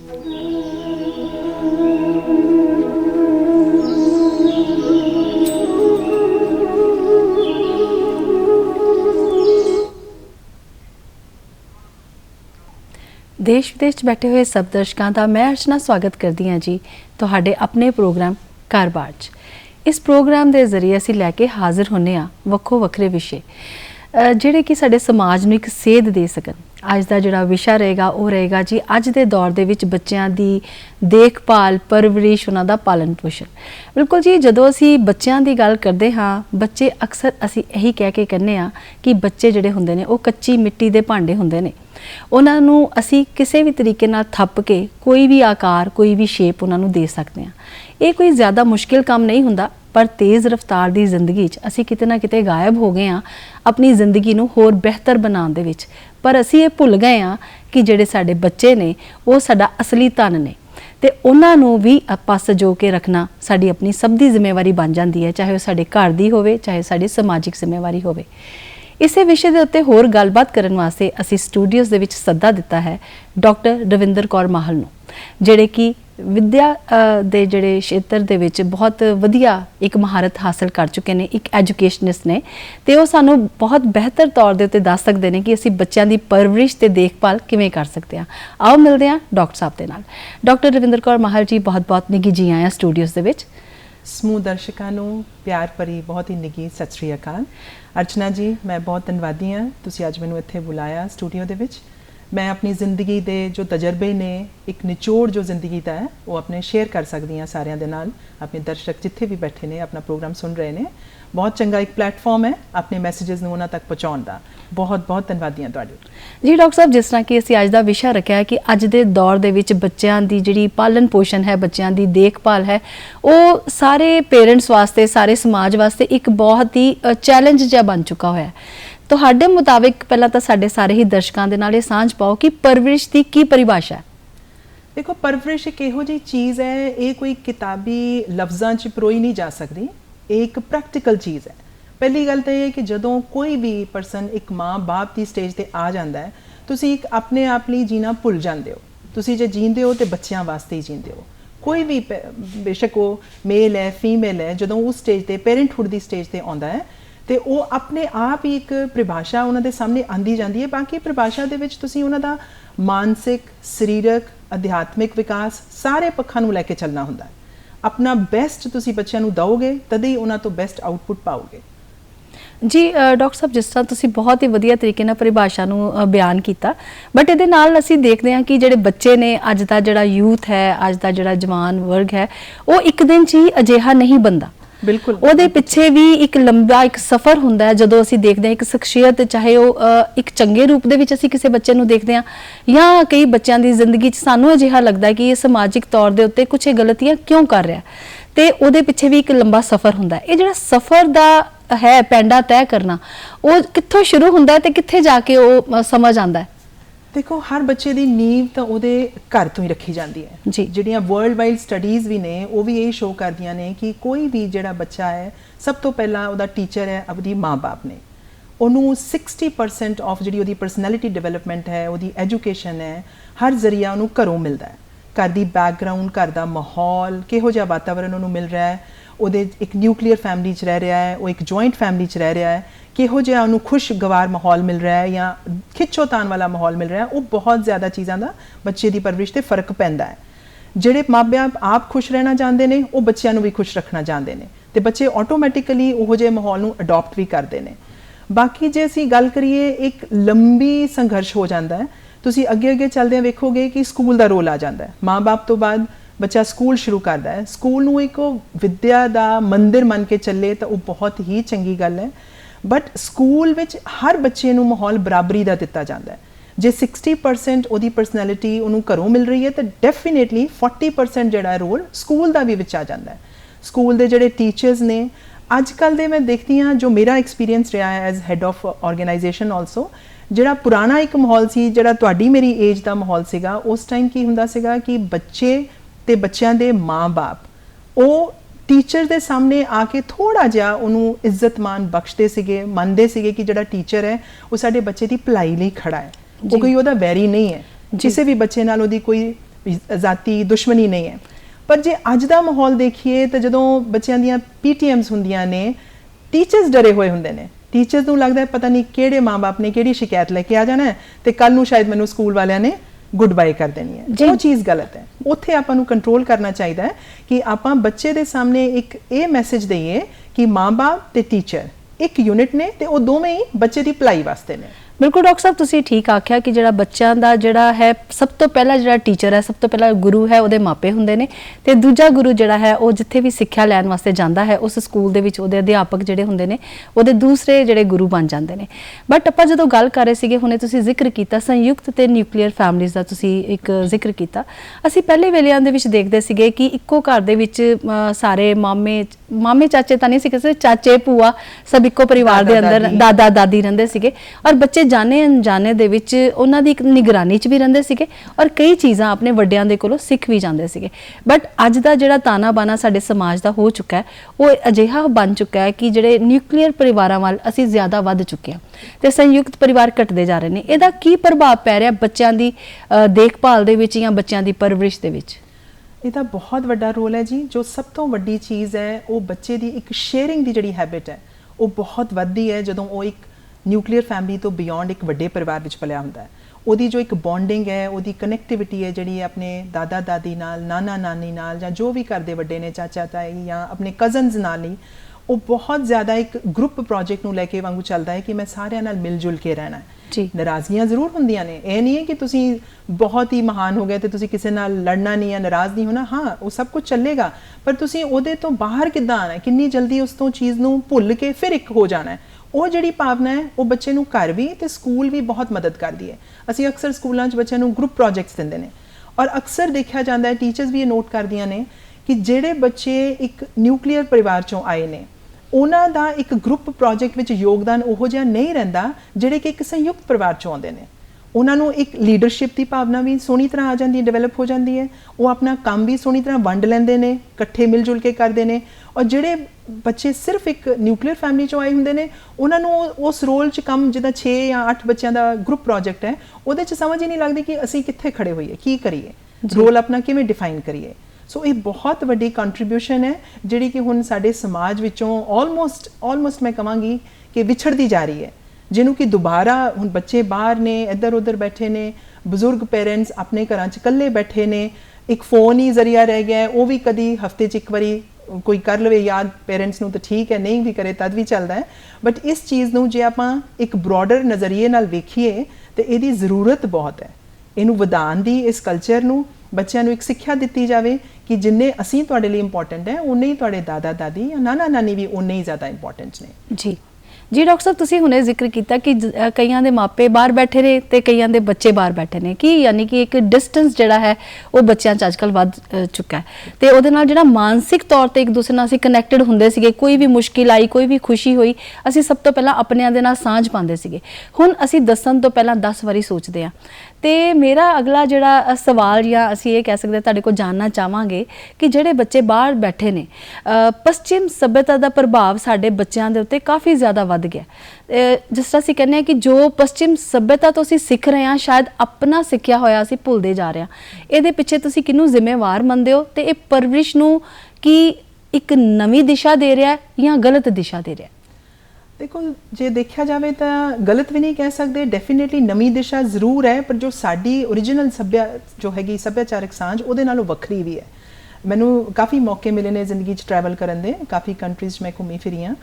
ਦੇਸ਼ ਵਿਦੇਸ਼ 'ਚ ਬੈਠੇ ਹੋਏ ਸਭ ਦਰਸ਼ਕਾਂ ਦਾ ਮੈਂ ਅਰਚਨਾ ਸਵਾਗਤ ਕਰਦੀ ਹਾਂ ਜੀ ਤੁਹਾਡੇ ਆਪਣੇ ਪ੍ਰੋਗਰਾਮ ਘਰ-ਬਾਰ 'ਚ ਇਸ ਪ੍ਰੋਗਰਾਮ ਦੇ ਜ਼ਰੀਏ ਅਸੀਂ ਲੈ ਕੇ ਹਾਜ਼ਰ ਹੁੰਨੇ ਆ ਵੱਖੋ ਵੱਖਰੇ ਵਿਸ਼ੇ ਜਿਹੜੇ ਕਿ ਸਾਡੇ ਸਮਾਜ ਨੂੰ ਇੱਕ ਸੇਧ ਦੇ ਸਕਣ ਅੱਜ ਦਾ ਜਿਹੜਾ ਵਿਸ਼ਾ ਰਹੇਗਾ ਉਹ ਰਹੇਗਾ ਜੀ, ਅੱਜ ਦੇ ਦੌਰ ਦੇ ਵਿੱਚ ਬੱਚਿਆਂ ਦੀ ਦੇਖਭਾਲ, ਪਰਵਰਿਸ਼, ਉਹਨਾਂ ਦਾ ਪਾਲਣ ਪੋਸ਼ਣ। ਬਿਲਕੁਲ ਜੀ, ਜਦੋਂ ਅਸੀਂ ਬੱਚਿਆਂ ਦੀ ਗੱਲ ਕਰਦੇ ਹਾਂ, ਬੱਚੇ ਅਕਸਰ ਅਸੀਂ ਇਹੀ ਕਹਿ ਕੇ ਕਹਿੰਦੇ ਆ ਕਿ ਬੱਚੇ ਜਿਹੜੇ ਹੁੰਦੇ ਨੇ, ਉਹ ਕੱਚੀ ਮਿੱਟੀ ਦੇ ਭਾਂਡੇ ਹੁੰਦੇ ਨੇ। ਉਹਨਾਂ ਨੂੰ ਅਸੀਂ ਕਿਸੇ ਵੀ ਤਰੀਕੇ ਨਾਲ ਥੱਪ ਕੇ ਕੋਈ ਵੀ ਆਕਾਰ, ਕੋਈ ਵੀ ਸ਼ੇਪ ਉਹਨਾਂ ਨੂੰ ਦੇ ਸਕਦੇ ਹਾਂ। ਇਹ ਕੋਈ ਜ਼ਿਆਦਾ ਮੁਸ਼ਕਿਲ ਕੰਮ ਨਹੀਂ ਹੁੰਦਾ, ਪਰ ਤੇਜ਼ ਰਫ਼ਤਾਰ ਦੀ ਜ਼ਿੰਦਗੀ 'ਚ ਅਸੀਂ ਕਿਤੇ ਨਾ ਕਿਤੇ ਗਾਇਬ ਹੋ ਗਏ ਆ ਆਪਣੀ ਜ਼ਿੰਦਗੀ ਨੂੰ ਹੋਰ ਬਿਹਤਰ ਬਣਾਉਣ ਦੇ ਵਿੱਚ। ਪਰ ਅਸੀਂ ਇਹ ਭੁੱਲ ਗਏ ਆ ਕਿ ਜਿਹੜੇ ਸਾਡੇ ਬੱਚੇ ਨੇ, ਉਹ ਸਾਡਾ ਅਸਲੀ ਧਨ ਨੇ। ਤੇ ਉਹਨਾਂ ਨੂੰ ਵੀ ਆਪਾਂ ਸਜੋ ਕੇ ਰੱਖਣਾ ਸਾਡੀ ਆਪਣੀ ਸਭ ਦੀ ਜ਼ਿੰਮੇਵਾਰੀ ਬਣ ਜਾਂਦੀ ਹੈ, ਚਾਹੇ ਉਹ ਸਾਡੇ ਘਰ ਦੀ ਹੋਵੇ, ਚਾਹੇ ਸਾਡੀ ਸਮਾਜਿਕ ਜ਼ਿੰਮੇਵਾਰੀ ਹੋਵੇ। ਇਸੇ ਵਿਸ਼ੇ ਦੇ ਉੱਤੇ ਹੋਰ ਗੱਲਬਾਤ ਕਰਨ ਵਾਸਤੇ ਅਸੀਂ ਸਟੂਡੀਓਜ਼ ਦੇ ਵਿੱਚ ਸੱਦਾ ਦਿੱਤਾ ਹੈ ਡਾਕਟਰ ਰਵਿੰਦਰ ਕੌਰ ਮਾਹਲ ਨੂੰ, ਜਿਹੜੇ ਕਿ ਵਿੱਦਿਆ ਦੇ ਜਿਹੜੇ ਖੇਤਰ ਦੇ ਵਿੱਚ ਬਹੁਤ ਵਧੀਆ ਇੱਕ ਮਹਾਰਤ ਹਾਸਲ ਕਰ ਚੁੱਕੇ ਨੇ, ਇੱਕ ਐਜੂਕੇਸ਼ਨਿਸਟ ਨੇ। ਤੇ ਉਹ ਸਾਨੂੰ ਬਹੁਤ ਬਿਹਤਰ ਤੌਰ ਦੇ ਉੱਤੇ ਦੱਸ ਸਕਦੇ ਨੇ ਕਿ ਅਸੀਂ ਬੱਚਿਆਂ ਦੀ ਪਰਵਰਿਸ਼ ਤੇ ਦੇਖਭਾਲ ਕਿਵੇਂ ਕਰ ਸਕਦੇ ਹਾਂ। ਆਓ ਮਿਲਦੇ ਹਾਂ ਡਾਕਟਰ ਸਾਹਿਬ ਦੇ ਨਾਲ। ਡਾਕਟਰ ਰਵਿੰਦਰ ਕੌਰ ਮਾਹਲ ਜੀ ਬਹੁਤ-ਬਹੁਤ ਨਿੱਘੀ ਜੀ ਆਇਆਂ ਸਟੂਡੀਓਜ਼ ਦੇ ਵਿੱਚ। ਸਮੂਹ ਦਰਸ਼ਕਾਂ ਨੂੰ ਪਿਆਰ ਭਰੀ, ਬਹੁਤ ਹੀ ਨਿੱਘੀ ਸਤਿ ਸ੍ਰੀ ਅਕਾਲ। ਅਰਚਨਾ ਜੀ, ਮੈਂ ਬਹੁਤ ਧੰਨਵਾਦੀ ਹਾਂ। ਤੁਸੀਂ ਅੱਜ ਮੈਨੂੰ ਇੱਥੇ ਬੁਲਾਇਆ ਸਟੂਡੀਓ ਦੇ ਵਿੱਚ। ਮੈਂ ਆਪਣੀ ਜ਼ਿੰਦਗੀ ਦੇ ਜੋ ਤਜਰਬੇ ਨੇ, ਇੱਕ ਨਿਚੋੜ ਜੋ ਜ਼ਿੰਦਗੀ ਦਾ ਹੈ, ਉਹ ਆਪਣੇ ਸ਼ੇਅਰ ਕਰ ਸਕਦੀ ਹਾਂ ਸਾਰਿਆਂ ਦੇ ਨਾਲ। ਆਪਣੇ ਦਰਸ਼ਕ ਜਿੱਥੇ ਵੀ ਬੈਠੇ ਨੇ, ਆਪਣਾ ਪ੍ਰੋਗਰਾਮ ਸੁਣ ਰਹੇ ਨੇ। ਬਹੁਤ ਚੰਗਾ ਇੱਕ ਪਲੇਟਫਾਰਮ ਹੈ ਆਪਣੇ ਮੈਸੇजेस ਨੂੰ ਉਹਨਾਂ ਤੱਕ ਪਹੁੰਚਾਉਣ ਦਾ। ਬਹੁਤ ਬਹੁਤ ਧੰਨਵਾਦੀ ਹਾਂ ਤੁਹਾਡੀ ਜੀ, ਡਾਕਟਰ ਸਾਹਿਬ, ਜਿਸ ਤਰ੍ਹਾਂ ਕਿ ਅਸੀਂ ਅੱਜ ਦਾ ਵਿਸ਼ਾ ਰੱਖਿਆ ਹੈ ਕਿ ਅੱਜ ਦੇ ਦੌਰ ਦੇ ਵਿੱਚ ਬੱਚਿਆਂ ਦੀ ਜਿਹੜੀ ਪਾਲਣ ਪੋਸ਼ਣ ਹੈ, ਬੱਚਿਆਂ ਦੀ ਦੇਖਭਾਲ ਹੈ, ਉਹ ਸਾਰੇ ਪੇਰੈਂਟਸ ਵਾਸਤੇ, ਸਾਰੇ ਸਮਾਜ ਵਾਸਤੇ ਇੱਕ ਬਹੁਤ ਹੀ ਚੈਲੰਜ ਜਿਹਾ ਬਣ ਚੁੱਕਾ ਹੋਇਆ ਹੈ। ਤੁਹਾਡੇ ਮੁਤਾਬਿਕ ਪਹਿਲਾਂ ਤਾਂ ਸਾਡੇ ਸਾਰੇ ਹੀ ਦਰਸ਼ਕਾਂ ਦੇ ਨਾਲ ਇਹ ਸਾਂਝ ਪਾਓ ਕਿ ਪਰਵਰਿਸ਼ ਦੀ ਕੀ ਪਰਿਭਾਸ਼ਾ ਹੈ। ਦੇਖੋ, ਪਰਵਰਿਸ਼ ਇੱਕ ਇਹੋ ਜਿਹੀ ਚੀਜ਼ ਹੈ, ਇਹ ਕੋਈ ਕਿਤਾਬੀ ਲਫ਼ਜ਼ਾਂ 'ਚ ਪਰੋਈ ਨਹੀਂ ਜਾ ਸਕਦੀ। ਇਹ ਇੱਕ ਪ੍ਰੈਕਟੀਕਲ ਚੀਜ਼ ਹੈ। ਪਹਿਲੀ ਗੱਲ ਤਾਂ ਇਹ ਹੈ ਕਿ ਜਦੋਂ ਕੋਈ ਵੀ ਪਰਸਨ ਇੱਕ ਮਾਂ-ਬਾਪ ਦੀ ਸਟੇਜ ਤੇ ਆ ਜਾਂਦਾ ਹੈ, ਤੁਸੀਂ ਇੱਕ ਆਪਣੇ ਆਪ ਲਈ ਜੀਣਾ ਭੁੱਲ ਜਾਂਦੇ ਹੋ। ਤੁਸੀਂ ਜੇ ਜੀਂਦੇ ਹੋ ਤੇ ਬੱਚਿਆਂ ਵਾਸਤੇ ਹੀ ਜੀਂਦੇ ਹੋ। ਕੋਈ ਵੀ ਪੈ- ਬੇਸ਼ੱਕ ਉਹ ਮੇਲ ਹੈ ਫੀਮੇਲ ਹੈ, ਜਦੋਂ ਉਸ ਸਟੇਜ ਤੇ ਪੇਰੈਂਟਹੁੱਡ ਦੀ ਸਟੇਜ ਤੇ ਆਉਂਦਾ ਹੈ ਤੇ ਉਹ ਆਪਣੇ ਆਪ ਹੀ ਇੱਕ ਪਰਿਭਾਸ਼ਾ ਉਹਨਾਂ ਦੇ ਸਾਹਮਣੇ ਆਂਦੀ ਜਾਂਦੀ ਹੈ। ਬਾਕੀ ਪਰਿਭਾਸ਼ਾ ਦੇ ਵਿੱਚ ਤੁਸੀਂ ਉਹਨਾਂ ਦਾ ਮਾਨਸਿਕ, ਸਰੀਰਕ, ਅਧਿਆਤਮਿਕ ਵਿਕਾਸ ਸਾਰੇ ਪੱਖਾਂ ਨੂੰ ਲੈ ਕੇ ਚੱਲਣਾ ਹੁੰਦਾ ਹੈ। ਆਪਣਾ ਬੈਸਟ ਤੁਸੀਂ ਬੱਚਿਆਂ ਨੂੰ ਦਿਓਗੇ, ਤਦ ਹੀ ਉਹਨਾਂ ਤੋਂ ਬੈਸਟ ਆਊਟਪੁੱਟ ਪਾਓਗੇ। ਜੀ ਡਾਕਟਰ ਸਾਹਿਬ, ਜਿਸ ਤਰ੍ਹਾਂ ਤੁਸੀਂ ਬਹੁਤ ਹੀ ਵਧੀਆ ਤਰੀਕੇ ਨਾਲ ਪਰਿਭਾਸ਼ਾ ਨੂੰ ਬਿਆਨ ਕੀਤਾ, ਬਟ ਇਹਦੇ ਨਾਲ ਅਸੀਂ ਦੇਖਦੇ ਹਾਂ ਕਿ ਜਿਹੜੇ ਬੱਚੇ ਨੇ, ਅੱਜ ਦਾ ਜਿਹੜਾ ਯੂਥ ਹੈ, ਅੱਜ ਦਾ ਜਿਹੜਾ ਜਵਾਨ ਵਰਗ ਹੈ, ਉਹ ਇੱਕ ਦਿਨ 'ਚ ਹੀ ਅਜਿਹਾ ਨਹੀਂ ਬੰਦਾ ਬਿਲਕੁਲ। ਉਹਦੇ ਪਿੱਛੇ ਵੀ ਇੱਕ ਲੰਬਾ ਇੱਕ ਸਫ਼ਰ ਹੁੰਦਾ ਹੈ, ਜਦੋਂ ਅਸੀਂ ਦੇਖਦੇ ਹਾਂ ਇੱਕ ਸ਼ਖਸੀਅਤ, ਚਾਹੇ ਉਹ ਇੱਕ ਚੰਗੇ ਰੂਪ ਦੇ ਵਿੱਚ ਅਸੀਂ ਕਿਸੇ ਬੱਚੇ ਨੂੰ ਦੇਖਦੇ ਹਾਂ, ਜਾਂ ਕਈ ਬੱਚਿਆਂ ਦੀ ਜ਼ਿੰਦਗੀ 'ਚ ਸਾਨੂੰ ਅਜਿਹਾ ਲੱਗਦਾ ਕਿ ਇਹ ਸਮਾਜਿਕ ਤੌਰ ਦੇ ਉੱਤੇ ਕੁਝ ਇਹ ਗਲਤੀਆਂ ਕਿਉਂ ਕਰ ਰਿਹਾ ਤੇ ਉਹਦੇ ਪਿੱਛੇ ਵੀ ਇੱਕ ਲੰਬਾ ਸਫ਼ਰ ਹੁੰਦਾ ਹੈ। ਇਹ ਜਿਹੜਾ ਸਫ਼ਰ ਦਾ ਹੈ, ਪੈਂਡਾ ਤੈਅ ਕਰਨਾ, ਉਹ ਕਿੱਥੋਂ ਸ਼ੁਰੂ ਹੁੰਦਾ ਹੈ ਤੇ ਕਿੱਥੇ ਜਾ ਕੇ ਉਹ ਸਮਝ ਆਉਂਦਾ ਹੈ? ਦੇਖੋ ਹਰ ਬੱਚੇ ਦੀ ਨੀਂਵ ਤਾਂ ਉਹਦੇ ਘਰ ਤੋਂ ਹੀ ਰੱਖੀ ਜਾਂਦੀ ਹੈ। ਜੀ। ਜਿਹੜੀਆਂ ਵਰਲਡ ਵਾਈਡ ਸਟੱਡੀਜ਼ ਵੀ ਨੇ ਉਹ ਵੀ ਇਹ ਸ਼ੋਅ ਕਰਦੀਆਂ ਨੇ ਕਿ ਕੋਈ ਵੀ ਜਿਹੜਾ ਬੱਚਾ ਹੈ ਸਭ ਤੋਂ ਪਹਿਲਾਂ ਉਹਦਾ ਟੀਚਰ ਹੈ ਆਪਣੀ ਮਾਂ-ਬਾਪ ਨੇ। ਉਹਨੂੰ 60% ਆਫ ਜਿਹੜੀ ਉਹਦੀ ਪਰਸਨੈਲਿਟੀ ਡਿਵੈਲਪਮੈਂਟ ਹੈ ਉਹਦੀ ਐਜੂਕੇਸ਼ਨ ਹੈ ਹਰ ਜ਼ਰੀਆ ਉਹਨੂੰ ਘਰੋਂ ਮਿਲਦਾ ਹੈ। ਘਰ ਦੀ ਬੈਕਗ੍ਰਾਉਂਡ ਘਰ ਦਾ ਮਾਹੌਲ ਕਿਹੋ ਜਿਹਾ ਵਾਤਾਵਰਣ ਉਹਨੂੰ ਮਿਲ ਰਿਹਾ ਹੈ। ਉਹਦੇ ਇੱਕ ਨਿਊਕਲੀਅਰ ਫੈਮਿਲੀ 'ਚ ਰਹਿ ਰਿਹਾ ਹੈ, ਉਹ ਇੱਕ ਜੁਆਇੰਟ ਫੈਮਿਲੀ 'ਚ ਰਹਿ ਰਿਹਾ ਹੈ, ਕਿਹੋ ਜਿਹਾ ਉਹਨੂੰ ਖੁਸ਼ਗਵਾਰ ਮਾਹੌਲ ਮਿਲ ਰਿਹਾ ਹੈ ਜਾਂ ਖਿੱਚੋਤਾਣ ਵਾਲਾ ਮਾਹੌਲ ਮਿਲ ਰਿਹਾ ਹੈ, ਉਹ ਬਹੁਤ ਜ਼ਿਆਦਾ ਚੀਜ਼ਾਂ ਦਾ ਬੱਚੇ ਦੀ ਪਰਵਰਿਸ਼ ਤੇ ਫ਼ਰਕ ਪੈਂਦਾ ਹੈ। ਜਿਹੜੇ ਮਾਪੇ ਆਪ ਖੁਸ਼ ਰਹਿਣਾ ਚਾਹੁੰਦੇ ਨੇ, ਉਹ ਬੱਚਿਆਂ ਨੂੰ ਵੀ ਖੁਸ਼ ਰੱਖਣਾ ਚਾਹੁੰਦੇ ਨੇ ਤੇ ਬੱਚੇ ਆਟੋਮੈਟਿਕਲੀ ਉਹੋ ਜਿਹੇ ਮਾਹੌਲ ਨੂੰ ਅਡਾਪਟ ਵੀ ਕਰਦੇ ਨੇ। ਬਾਕੀ ਜੇ ਅਸੀਂ ਗੱਲ ਕਰੀਏ, ਇੱਕ ਲੰਬੀ ਸੰਘਰਸ਼ ਹੋ ਜਾਂਦਾ ਹੈ, ਤੁਸੀਂ ਅੱਗੇ ਅੱਗੇ ਚੱਲਦਿਆਂ ਵੇਖੋਗੇ ਕਿ ਸਕੂਲ ਦਾ ਰੋਲ ਆ ਜਾਂਦਾ ਹੈ। ਮਾਂ-ਬਾਪ ਤੋਂ ਬਾਅਦ ਬੱਚਾ ਸਕੂਲ ਸ਼ੁਰੂ ਕਰਦਾ ਹੈ। ਸਕੂਲ ਨੂੰ ਇੱਕ ਉਹ ਵਿਦਿਆ ਦਾ ਮੰਦਿਰ ਮੰਨ ਕੇ ਚੱਲੇ ਤਾਂ ਉਹ ਬਹੁਤ ਹੀ ਚੰਗੀ ਗੱਲ ਹੈ। ਬਟ ਸਕੂਲ ਵਿੱਚ ਹਰ ਬੱਚੇ ਨੂੰ ਮਾਹੌਲ ਬਰਾਬਰੀ ਦਾ ਦਿੱਤਾ ਜਾਂਦਾ ਹੈ। ਜੇ 60% ਉਹਦੀ ਪਰਸਨੈਲਿਟੀ ਉਹਨੂੰ ਘਰੋਂ ਮਿਲ ਰਹੀ ਹੈ ਤਾਂ ਡੈਫੀਨੇਟਲੀ 40% ਜਿਹੜਾ ਰੋਲ ਸਕੂਲ ਦਾ ਵੀ ਵਿੱਚ ਆ ਜਾਂਦਾ ਹੈ। ਸਕੂਲ ਦੇ ਜਿਹੜੇ ਟੀਚਰਸ ਨੇ ਅੱਜ ਕੱਲ ਦੇ ਮੈਂ ਦੇਖਦੀ ਹਾਂ ਜੋ ਮੇਰਾ ਐਕਸਪੀਰੀਅੰਸ ਰਿਹਾ ਹੈ as head of organisation also ਜਿਹੜਾ ਪੁਰਾਣਾ ਇੱਕ ਮਾਹੌਲ ਸੀ, ਜਿਹੜਾ ਤੁਹਾਡੀ ਮੇਰੀ ਏਜ ਦਾ ਮਾਹੌਲ ਸੀਗਾ, ਉਸ ਟਾਈਮ ਕੀ ਹੁੰਦਾ ਸੀਗਾ ਕਿ ਬੱਚੇ ਤੇ ਬੱਚਿਆਂ ਦੇ ਮਾਂ-ਬਾਪ। ਉਹ ਟੀਚਰ ਦੇ ਸਾਹਮਣੇ ਆ ਕੇ ਥੋੜਾ ਜਿਹਾ ਉਹਨੂੰ ਇੱਜ਼ਤ-ਮਾਨ ਬਖਸ਼ਦੇ ਸੀਗੇ ਮੰਨਦੇ ਸੀਗੇ ਕਿ ਜਿਹੜਾ ਟੀਚਰ ਹੈ ਉਹ ਸਾਡੇ ਬੱਚੇ ਦੀ ਭਲਾਈ ਲਈ ਖੜਾ ਹੈ। ਉਹ ਕੋਈ ਉਹਦਾ ਵੈਰੀ ਨਹੀਂ ਹੈ। ਕਿਸੇ ਵੀ ਬੱਚੇ ਨਾਲ ਉਹਦੀ ਕੋਈ ਜ਼ਾਤੀ ਦੁਸ਼ਮਣੀ ਨਹੀਂ ਹੈ। ਪਰ ਜੇ ਅੱਜ ਦਾ ਮਾਹੌਲ ਦੇਖੀਏ ਤਾਂ ਜਦੋਂ ਬੱਚਿਆਂ ਦੀਆਂ ਪੀਟੀਐਮਸ ਹੁੰਦੀਆਂ ਨੇ ਟੀਚਰਸ ਡਰੇ ਹੋਏ ਹੁੰਦੇ ਨੇ। ਟੀਚਰਸ ਨੂੰ ਲੱਗਦਾ ਹੈ ਪਤਾ ਨਹੀਂ ਕਿਹੜੇ ਮਾਪੇ ਨੇ ਕਿਹੜੀ ਸ਼ਿਕਾਇਤ ਲੈ ਕੇ ਆ ਜਾਣਾ ਤੇ ਕੱਲ ਨੂੰ ਸ਼ਾਇਦ ਮੈਨੂੰ ਸਕੂਲ ਵਾਲਿਆਂ ਨੇ ਗੁੱਡ ਬਾਏ ਕਰ ਦੇਣੀ ਜੀ। ਹੈ ਉਹ ਚੀਜ਼ ਗਲਤ ਹੈ। ਉੱਥੇ ਆਪਾਂ ਨੂੰ ਕੰਟਰੋਲ ਕਰਨਾ ਚਾਹੀਦਾ ਹੈ ਕਿ ਆਪਾਂ ਬੱਚੇ ਦੇ ਸਾਹਮਣੇ ਇੱਕ ਇਹ ਮੈਸੇਜ ਦਈਏ ਕਿ ਮਾਂ-ਬਾਪ ਤੇ ਟੀਚਰ ਇੱਕ ਯੂਨਿਟ ਨੇ ਤੇ ਉਹ ਦੋਵੇਂ ਹੀ ਬੱਚੇ ਦੀ ਭਲਾਈ ਵਾਸਤੇ ਨੇ। ਬਿਲਕੁਲ ਡਾਕਟਰ ਸਾਹਿਬ ਤੁਸੀਂ ਠੀਕ ਆਖਿਆ ਕਿ ਜਿਹੜਾ ਬੱਚਿਆਂ ਦਾ ਜਿਹੜਾ ਹੈ ਸਭ ਤੋਂ ਪਹਿਲਾ ਜਿਹੜਾ ਟੀਚਰ ਹੈ ਸਭ ਤੋਂ ਪਹਿਲਾ ਗੁਰੂ ਹੈ ਉਹਦੇ ਮਾਪੇ ਹੁੰਦੇ ਨੇ ਤੇ ਦੂਜਾ ਗੁਰੂ ਜਿਹੜਾ ਹੈ ਉਹ ਜਿੱਥੇ ਵੀ ਸਿੱਖਿਆ ਲੈਣ ਵਾਸਤੇ ਜਾਂਦਾ ਹੈ ਉਸ ਸਕੂਲ ਦੇ ਵਿੱਚ ਉਹਦੇ ਅਧਿਆਪਕ ਜਿਹੜੇ ਹੁੰਦੇ ਨੇ ਉਹਦੇ ਦੂਸਰੇ ਜਿਹੜੇ ਗੁਰੂ ਬਣ ਜਾਂਦੇ ਨੇ। ਬਟ ਆਪਾਂ ਜਦੋਂ ਗੱਲ ਕਰ ਰਹੇ ਸੀਗੇ ਹੁਣੇ ਤੁਸੀਂ ਜ਼ਿਕਰ ਕੀਤਾ ਸੰਯੁਕਤ ਤੇ ਨਿਊਕਲੀਅਰ ਫੈਮਿਲੀਜ਼ ਦਾ ਤੁਸੀਂ ਇੱਕ ਜ਼ਿਕਰ ਕੀਤਾ। ਅਸੀਂ ਪਹਿਲੇ ਵੇਲਿਆਂ ਦੇ ਵਿੱਚ ਦੇਖਦੇ ਸੀਗੇ ਕਿ ਇੱਕੋ ਘਰ ਦੇ ਵਿੱਚ ਸਾਰੇ ਮਾਮੇ ਮਾਮੇ ਚਾਚੇ ਤਾਂ ਨਹੀਂ ਸੀ ਕਿਸੇ ਚਾਚੇ ਭੂਆ ਸਭ ਇੱਕੋ ਪਰਿਵਾਰ ਦੇ ਅੰਦਰ। ਦਾਦਾ ਦਾਦੀ ਰਹਿੰਦੇ ਸੀਗੇ। ਔਰ ਬੱਚੇ ਜਾਣੇ ਅਣਜਾਣੇ ਦੇ ਵਿੱਚ ਉਹਨਾਂ ਦੀ ਇੱਕ ਨਿਗਰਾਨੀ 'ਚ ਵੀ ਰਹਿੰਦੇ ਸੀਗੇ ਔਰ ਕਈ ਚੀਜ਼ਾਂ ਆਪਣੇ ਵੱਡਿਆਂ ਦੇ ਕੋਲੋਂ ਸਿੱਖ ਵੀ ਜਾਂਦੇ ਸੀਗੇ। ਬਟ ਅੱਜ ਦਾ ਜਿਹੜਾ ਤਾਨਾ ਬਾਨਾ ਸਾਡੇ ਸਮਾਜ ਦਾ ਹੋ ਚੁੱਕਾ ਹੈ, ਉਹ ਅਜਿਹਾ ਬਣ ਚੁੱਕਾ ਹੈ ਕਿ ਜਿਹੜੇ ਨਿਊਕਲੀਅਰ ਪਰਿਵਾਰਾਂ ਵੱਲ ਅਸੀਂ ਜ਼ਿਆਦਾ ਵੱਧ ਚੁੱਕੇ ਹਾਂ ਤੇ ਸੰਯੁਕਤ ਪਰਿਵਾਰ ਘਟਦੇ ਜਾ ਰਹੇ ਨੇ। ਇਹਦਾ ਕੀ ਪ੍ਰਭਾਵ ਪੈ ਰਿਹਾ ਬੱਚਿਆਂ ਦੀ ਦੇਖਭਾਲ ਦੇ ਵਿੱਚ ਜਾਂ ਬੱਚਿਆਂ ਦੀ ਪਰਵਰਿਸ਼ ਦੇ ਵਿੱਚ? ਇਹਦਾ ਬਹੁਤ ਵੱਡਾ ਰੋਲ ਹੈ ਜੀ। ਜੋ ਸਭ ਤੋਂ ਵੱਡੀ ਚੀਜ਼ ਹੈ, ਉਹ ਬੱਚੇ ਦੀ ਇੱਕ ਸ਼ੇਅਰਿੰਗ ਦੀ ਜਿਹੜੀ ਹੈਬਿਟ ਹੈ, ਉਹ ਬਹੁਤ ਵੱਧਦੀ ਹੈ। ਜਦੋਂ ਉਹ ਇੱਕ ਨਿਊਕਲੀਅਰ ਫੈਮਿਲੀ ਤੋਂ ਬਿਯੋਂਡ ਇੱਕ ਵੱਡੇ ਪਰਿਵਾਰ ਵਿੱਚ ਪਲਿਆ ਹੁੰਦਾ ਹੈ। ਉਹਦੀ ਜੋ ਇੱਕ ਬੌਂਡਿੰਗ ਹੈ ਉਹਦੀ ਕਨੈਕਟੀਵਿਟੀ ਹੈ ਜਿਹੜੀ ਆਪਣੇ ਦਾਦਾ ਦਾਦੀ ਨਾਲ ਨਾਨਾ ਨਾਨੀ ਨਾਲ ਜਾਂ ਜੋ ਵੀ ਘਰ ਦੇ ਵੱਡੇ ਨੇ ਚਾਚਾ ਤਾਈ ਜਾਂ ਆਪਣੇ ਕਜ਼ਨਸ ਨਾਲ ਹੀ ਉਹ ਬਹੁਤ ਜ਼ਿਆਦਾ ਇੱਕ ਗਰੁੱਪ ਪ੍ਰੋਜੈਕਟ ਨੂੰ ਲੈ ਕੇ ਵਾਂਗੂ ਚੱਲਦਾ ਹੈ ਕਿ ਮੈਂ ਸਾਰਿਆਂ ਨਾਲ ਮਿਲ ਜੁਲ ਕੇ ਰਹਿਣਾ ਹੈ। ਜੀ। ਨਾਰਾਜ਼ਗੀਆਂ ਜ਼ਰੂਰ ਹੁੰਦੀਆਂ ਨੇ। ਇਹ ਨਹੀਂ ਹੈ ਕਿ ਤੁਸੀਂ ਬਹੁਤ ਹੀ ਮਹਾਨ ਹੋ ਗਏ ਤੇ ਤੁਸੀਂ ਕਿਸੇ ਨਾਲ ਲੜਨਾ ਨਹੀਂ ਹੈ ਨਾਰਾਜ਼ ਨਹੀਂ ਹੋਣਾ। ਹਾਂ ਉਹ ਸਭ ਕੁਝ ਚੱਲੇਗਾ ਪਰ ਤੁਸੀਂ ਉਹਦੇ ਤੋਂ ਬਾਹਰ ਕਿੱਦਾਂ ਆਣਾ ਕਿੰਨੀ ਜਲਦੀ ਉਸ ਤੋਂ ਚੀਜ਼ ਨੂੰ ਭੁੱਲ ਕੇ ਫਿਰ ਇੱਕ ਹੋ ਜਾਣਾ ਹੈ? ਉਹ ਜਿਹੜੀ ਭਾਵਨਾ ਹੈ, ਉਹ ਬੱਚੇ ਨੂੰ ਘਰ ਵੀ ਤੇ ਸਕੂਲ ਵੀ ਬਹੁਤ ਮਦਦ ਕਰਦੀ ਹੈ। ਅਸੀਂ ਅਕਸਰ ਸਕੂਲਾਂ 'ਚ ਬੱਚਿਆਂ ਨੂੰ ਗਰੁੱਪ ਪ੍ਰੋਜੈਕਟਸ ਦਿੰਦੇ ਨੇ। ਔਰ ਅਕਸਰ ਦੇਖਿਆ ਜਾਂਦਾ ਹੈ ਟੀਚਰਸ ਵੀ ਇਹ ਨੋਟ ਕਰਦੀਆਂ ਨੇ ਕਿ ਜਿਹੜੇ ਬੱਚੇ ਇੱਕ ਨਿਊਕਲੀਅਰ ਪਰਿਵਾਰ 'ਚੋਂ ਆਏ ਨੇ, ਉਹਨਾਂ ਦਾ ਇੱਕ ਗਰੁੱਪ ਪ੍ਰੋਜੈਕਟ ਵਿੱਚ ਯੋਗਦਾਨ ਉਹੋ ਜਿਹਾ ਨਹੀਂ ਰਹਿੰਦਾ ਜਿਹੜੇ ਕਿ ਇੱਕ ਸੰਯੁਕਤ ਪਰਿਵਾਰ ਚੋਂ ਆਉਂਦੇ ਨੇ। ਉਹਨਾਂ ਨੂੰ ਇੱਕ ਲੀਡਰਸ਼ਿਪ ਦੀ ਭਾਵਨਾ ਵੀ ਸੋਹਣੀ ਤਰ੍ਹਾਂ ਆ ਜਾਂਦੀ ਹੈ ਡਿਵੈਲਪ ਹੋ ਜਾਂਦੀ ਹੈ। ਉਹ ਆਪਣਾ ਕੰਮ ਵੀ ਸੋਹਣੀ ਤਰ੍ਹਾਂ ਵੰਡ ਲੈਂਦੇ ਨੇ ਇਕੱਠੇ ਮਿਲ ਜੁਲ ਕੇ ਕਰਦੇ ਨੇ ਔਰ ਜਿਹੜੇ ਬੱਚੇ ਸਿਰਫ ਇੱਕ ਨਿਊਕਲੀਅਰ ਫੈਮਿਲੀ ਚੋਂ ਆਏ ਹੁੰਦੇ ਨੇ ਉਹਨਾਂ ਨੂੰ ਉਸ ਰੋਲ 'ਚ ਕੰਮ ਜਿੱਦਾਂ 6 ਜਾਂ 8 ਬੱਚਿਆਂ ਦਾ ਗਰੁੱਪ ਪ੍ਰੋਜੈਕਟ ਹੈ ਉਹਦੇ 'ਚ ਸਮਝ ਹੀ ਨਹੀਂ ਲੱਗਦੀ ਕਿ ਅਸੀਂ ਕਿੱਥੇ ਖੜੇ ਹੋਈਏ ਕੀ ਕਰੀਏ ਰੋਲ ਆਪਣਾ ਕਿਵੇਂ ਡਿਫਾਈਨ ਕਰੀਏ। ਸੋ ਇਹ ਬਹੁਤ ਵੱਡੀ ਕੰਟਰੀਬਿਊਸ਼ਨ ਹੈ ਜਿਹੜੀ ਕਿ ਹੁਣ ਸਾਡੇ ਸਮਾਜ ਵਿੱਚੋਂ ਆਲਮੋਸਟ ਆਲਮੋਸਟ ਮੈਂ ਕਹਾਂਗੀ ਕਿ ਵਿਛੜਦੀ ਜਾ ਰਹੀ ਹੈ। ਜਿਹਨੂੰ ਕਿ ਦੁਬਾਰਾ ਹੁਣ ਬੱਚੇ ਬਾਹਰ ਨੇ ਇੱਧਰ ਉੱਧਰ ਬੈਠੇ ਨੇ ਬਜ਼ੁਰਗ ਪੇਰੈਂਟਸ ਆਪਣੇ ਘਰਾਂ 'ਚ ਇਕੱਲੇ ਬੈਠੇ ਨੇ ਇੱਕ ਫੋਨ ਹੀ ਜ਼ਰੀਆ ਰਹਿ ਗਿਆ ਉਹ ਵੀ ਕਦੀ ਹਫ਼ਤੇ 'ਚ ਇੱਕ ਵਾਰੀ ਕੋਈ ਕਰ ਲਵੇ ਯਾਦ ਪੇਰੈਂਟਸ ਨੂੰ ਤਾਂ ਠੀਕ ਹੈ ਨਹੀਂ ਵੀ ਕਰੇ ਤਦ ਵੀ ਚੱਲਦਾ ਹੈ ਬਟ ਇਸ ਚੀਜ਼ ਨੂੰ ਜੇ ਆਪਾਂ ਇੱਕ ਬ੍ਰੌਡਰ ਨਜ਼ਰੀਏ ਨਾਲ ਵੇਖੀਏ ਤੇ ਇਹਦੀ ਜ਼ਰੂਰਤ ਬਹੁਤ ਹੈ ਇਹਨੂੰ ਵਧਾਉਣ ਦੀ ਇਸ ਕਲਚਰ ਨੂੰ ਬੱਚਿਆਂ ਨੂੰ ਇੱਕ ਸਿੱਖਿਆ ਦਿੱਤੀ ਜਾਵੇ ਕਿ ਜਿੰਨੇ ਅਸੀਂ ਤੁਹਾਡੇ ਲਈ ਇੰਪੋਰਟੈਂਟ ਹੈ ਉਨੇ ਹੀ ਤੁਹਾਡੇ ਦਾਦਾ ਦਾਦੀ ਜਾਂ ਨਾਨਾ ਨਾਨੀ ਵੀ ਉਨੇ ਹੀ ਜ਼ਿਆਦਾ ਇੰਪੋਰਟੈਂਟ ਨੇ ਜੀ ਜੀ ਡਾਕਟਰ ਸਾਹਿਬ, ਤੁਸੀਂ ਹੁਣੇ ਜ਼ਿਕਰ ਕੀਤਾ ਕਿ ਜ- ਕਈਆਂ ਦੇ ਮਾਪੇ ਬਾਹਰ ਬੈਠੇ ਨੇ ਤੇ ਕਈਆਂ ਦੇ ਬੱਚੇ ਬਾਹਰ ਬੈਠੇ ਨੇ। ਕੀ ਯਾਨੀ ਕਿ ਇੱਕ ਡਿਸਟੈਂਸ ਜਿਹੜਾ ਹੈ, ਉਹ ਬੱਚਿਆਂ 'ਚ ਅੱਜਕੱਲ ਵੱਧ ਚੁੱਕਾ ਹੈ। ਤੇ ਉਹਦੇ ਨਾਲ ਜਿਹੜਾ ਮਾਨਸਿਕ ਤੌਰ ਤੇ ਇੱਕ ਦੂਸਰੇ ਨਾਲ ਅਸੀਂ ਕਨੈਕਟਡ ਹੁੰਦੇ ਸੀਗੇ, ਕੋਈ ਵੀ ਮੁਸ਼ਕਿਲ ਆਈ, ਕੋਈ ਵੀ ਖੁਸ਼ੀ ਹੋਈ, ਅਸੀਂ ਸਭ ਤੋਂ ਪਹਿਲਾਂ ਆਪਣਿਆਂ ਦੇ ਨਾਲ ਸਾਂਝ ਪਾਉਂਦੇ ਸੀਗੇ। ਹੁਣ ਅਸੀਂ ਦੱਸਣ ਤੋਂ ਪਹਿਲਾਂ 10 ਵਾਰੀ ਸੋਚਦੇ ਹਾਂ। ਤੇ ਮੇਰਾ ਅਗਲਾ ਜਿਹੜਾ ਸਵਾਲ ਜਾਂ ਅਸੀਂ ਇਹ ਕਹਿ ਸਕਦੇ ਤੁਹਾਡੇ ਕੋਲ ਜਾਨਣਾ ਚਾਹਾਂਗੇ ਕਿ ਜਿਹੜੇ ਬੱਚੇ ਬਾਹਰ ਬੈਠੇ ਨੇ ਪਸ਼ਚਿਮ ਪશ્ਚਿਮ ਸਭਿਅਤਾ ਦਾ ਪ੍ਰਭਾਵ ਸਾਡੇ ਬੱਚਿਆਂ ਦੇ ਉੱਤੇ ਕਾਫੀ ਜ਼ਿਆਦਾ ਵੱਧ ਗਿਆ। ਜਿਸ ਤਰ੍ਹਾਂ ਅਸੀਂ ਕਹਿੰਦੇ ਹਾਂ ਕਿ ਜੋ ਪਸ਼ਚਿਮ ਸਭਿਅਤਾ ਤੋਂ ਅਸੀਂ ਸਿੱਖ ਰਹੇ ਹਾਂ, ਸ਼ਾਇਦ ਆਪਣਾ ਸਿੱਖਿਆ ਹੋਇਆ ਅਸੀਂ ਭੁੱਲਦੇ ਜਾ ਰਹੇ ਹਾਂ। ਇਹਦੇ ਪਿੱਛੇ ਤੁਸੀਂ ਕਿਹਨੂੰ ਜ਼ਿੰਮੇਵਾਰ ਮੰਨਦੇ ਹੋ? ਤੇ ਇਹ ਪਰਵਰਿਸ਼ ਨੂੰ ਕੀ ਇੱਕ ਨਵੀਂ ਦਿਸ਼ਾ ਦੇ ਰਿਹਾ ਹੈ ਜਾਂ ਗਲਤ ਦਿਸ਼ਾ ਦੇ ਰਿਹਾ ਹੈ? ਦੇਖੋ ਜੇ ਦੇਖਿਆ ਜਾਵੇ ਤਾਂ ਗਲਤ ਵੀ ਨਹੀਂ ਕਹਿ ਸਕਦੇ ਡੈਫੀਨਿਟਲੀ ਨਵੀਂ ਦਿਸ਼ਾ ਜ਼ਰੂਰ ਹੈ ਪਰ ਜੋ ਸਾਡੀ origignal ਸੱਭਿਆ ਜੋ ਹੈਗੀ ਸੱਭਿਆਚਾਰਕ ਸਾਂਝ ਉਹਦੇ ਨਾਲੋਂ ਵੱਖਰੀ ਵੀ ਹੈ। ਮੈਨੂੰ ਕਾਫੀ ਮੌਕੇ ਮਿਲੇ ਨੇ ਜ਼ਿੰਦਗੀ 'ਚ ਟਰੈਵਲ ਕਰਨ ਦੇ ਕਾਫੀ ਕੰਟਰੀਜ਼ 'ਚ ਮੈਂ ਘੁੰਮੀ ਫਿਰੀ ਹਾਂ।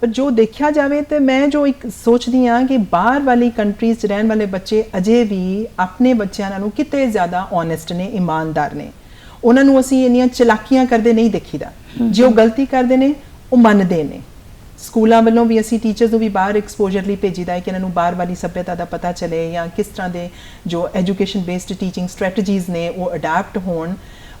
ਪਰ ਜੋ ਦੇਖਿਆ ਜਾਵੇ ਤੇ ਮੈਂ ਜੋ ਇੱਕ ਸੋਚਦੀ ਹਾਂ ਕਿ ਬਾਹਰ ਵਾਲੀ ਕੰਟਰੀਜ਼ 'ਚ ਰਹਿਣ ਵਾਲੇ ਬੱਚੇ ਅਜੇ ਵੀ ਆਪਣੇ ਬੱਚਿਆਂ ਨਾਲੋਂ ਕਿਤੇ ਜ਼ਿਆਦਾ ਓਨੈਸਟ ਨੇ ਇਮਾਨਦਾਰ ਨੇ। ਉਹਨਾਂ ਨੂੰ ਅਸੀਂ ਇੰਨੀਆਂ ਚਲਾਕੀਆਂ ਕਰਦੇ ਨਹੀਂ ਦੇਖੀਦਾ। ਜੇ ਉਹ ਗਲਤੀ ਕਰਦੇ ਨੇ ਉਹ ਮੰਨਦੇ ਨੇ। ਸਕੂਲਾਂ ਵੱਲੋਂ ਵੀ ਅਸੀਂ ਟੀਚਰਸ ਨੂੰ ਵੀ ਬਾਹਰ ਐਕਸਪੋਜ਼ਰ ਲਈ ਭੇਜੀਦਾ ਹੈ ਕਿ ਇਹਨਾਂ ਨੂੰ ਬਾਹਰ ਵਾਲੀ ਸੱਭਿਅਤਾ ਦਾ ਪਤਾ ਚੱਲੇ ਜਾਂ ਕਿਸ ਤਰ੍ਹਾਂ ਦੇ ਜੋ ਐਜੂਕੇਸ਼ਨ ਬੇਸਡ ਟੀਚਿੰਗ ਸਟ੍ਰੈਟਜੀਜ਼ ਨੇ ਉਹ ਅਡਾਪਟ ਹੋਣ।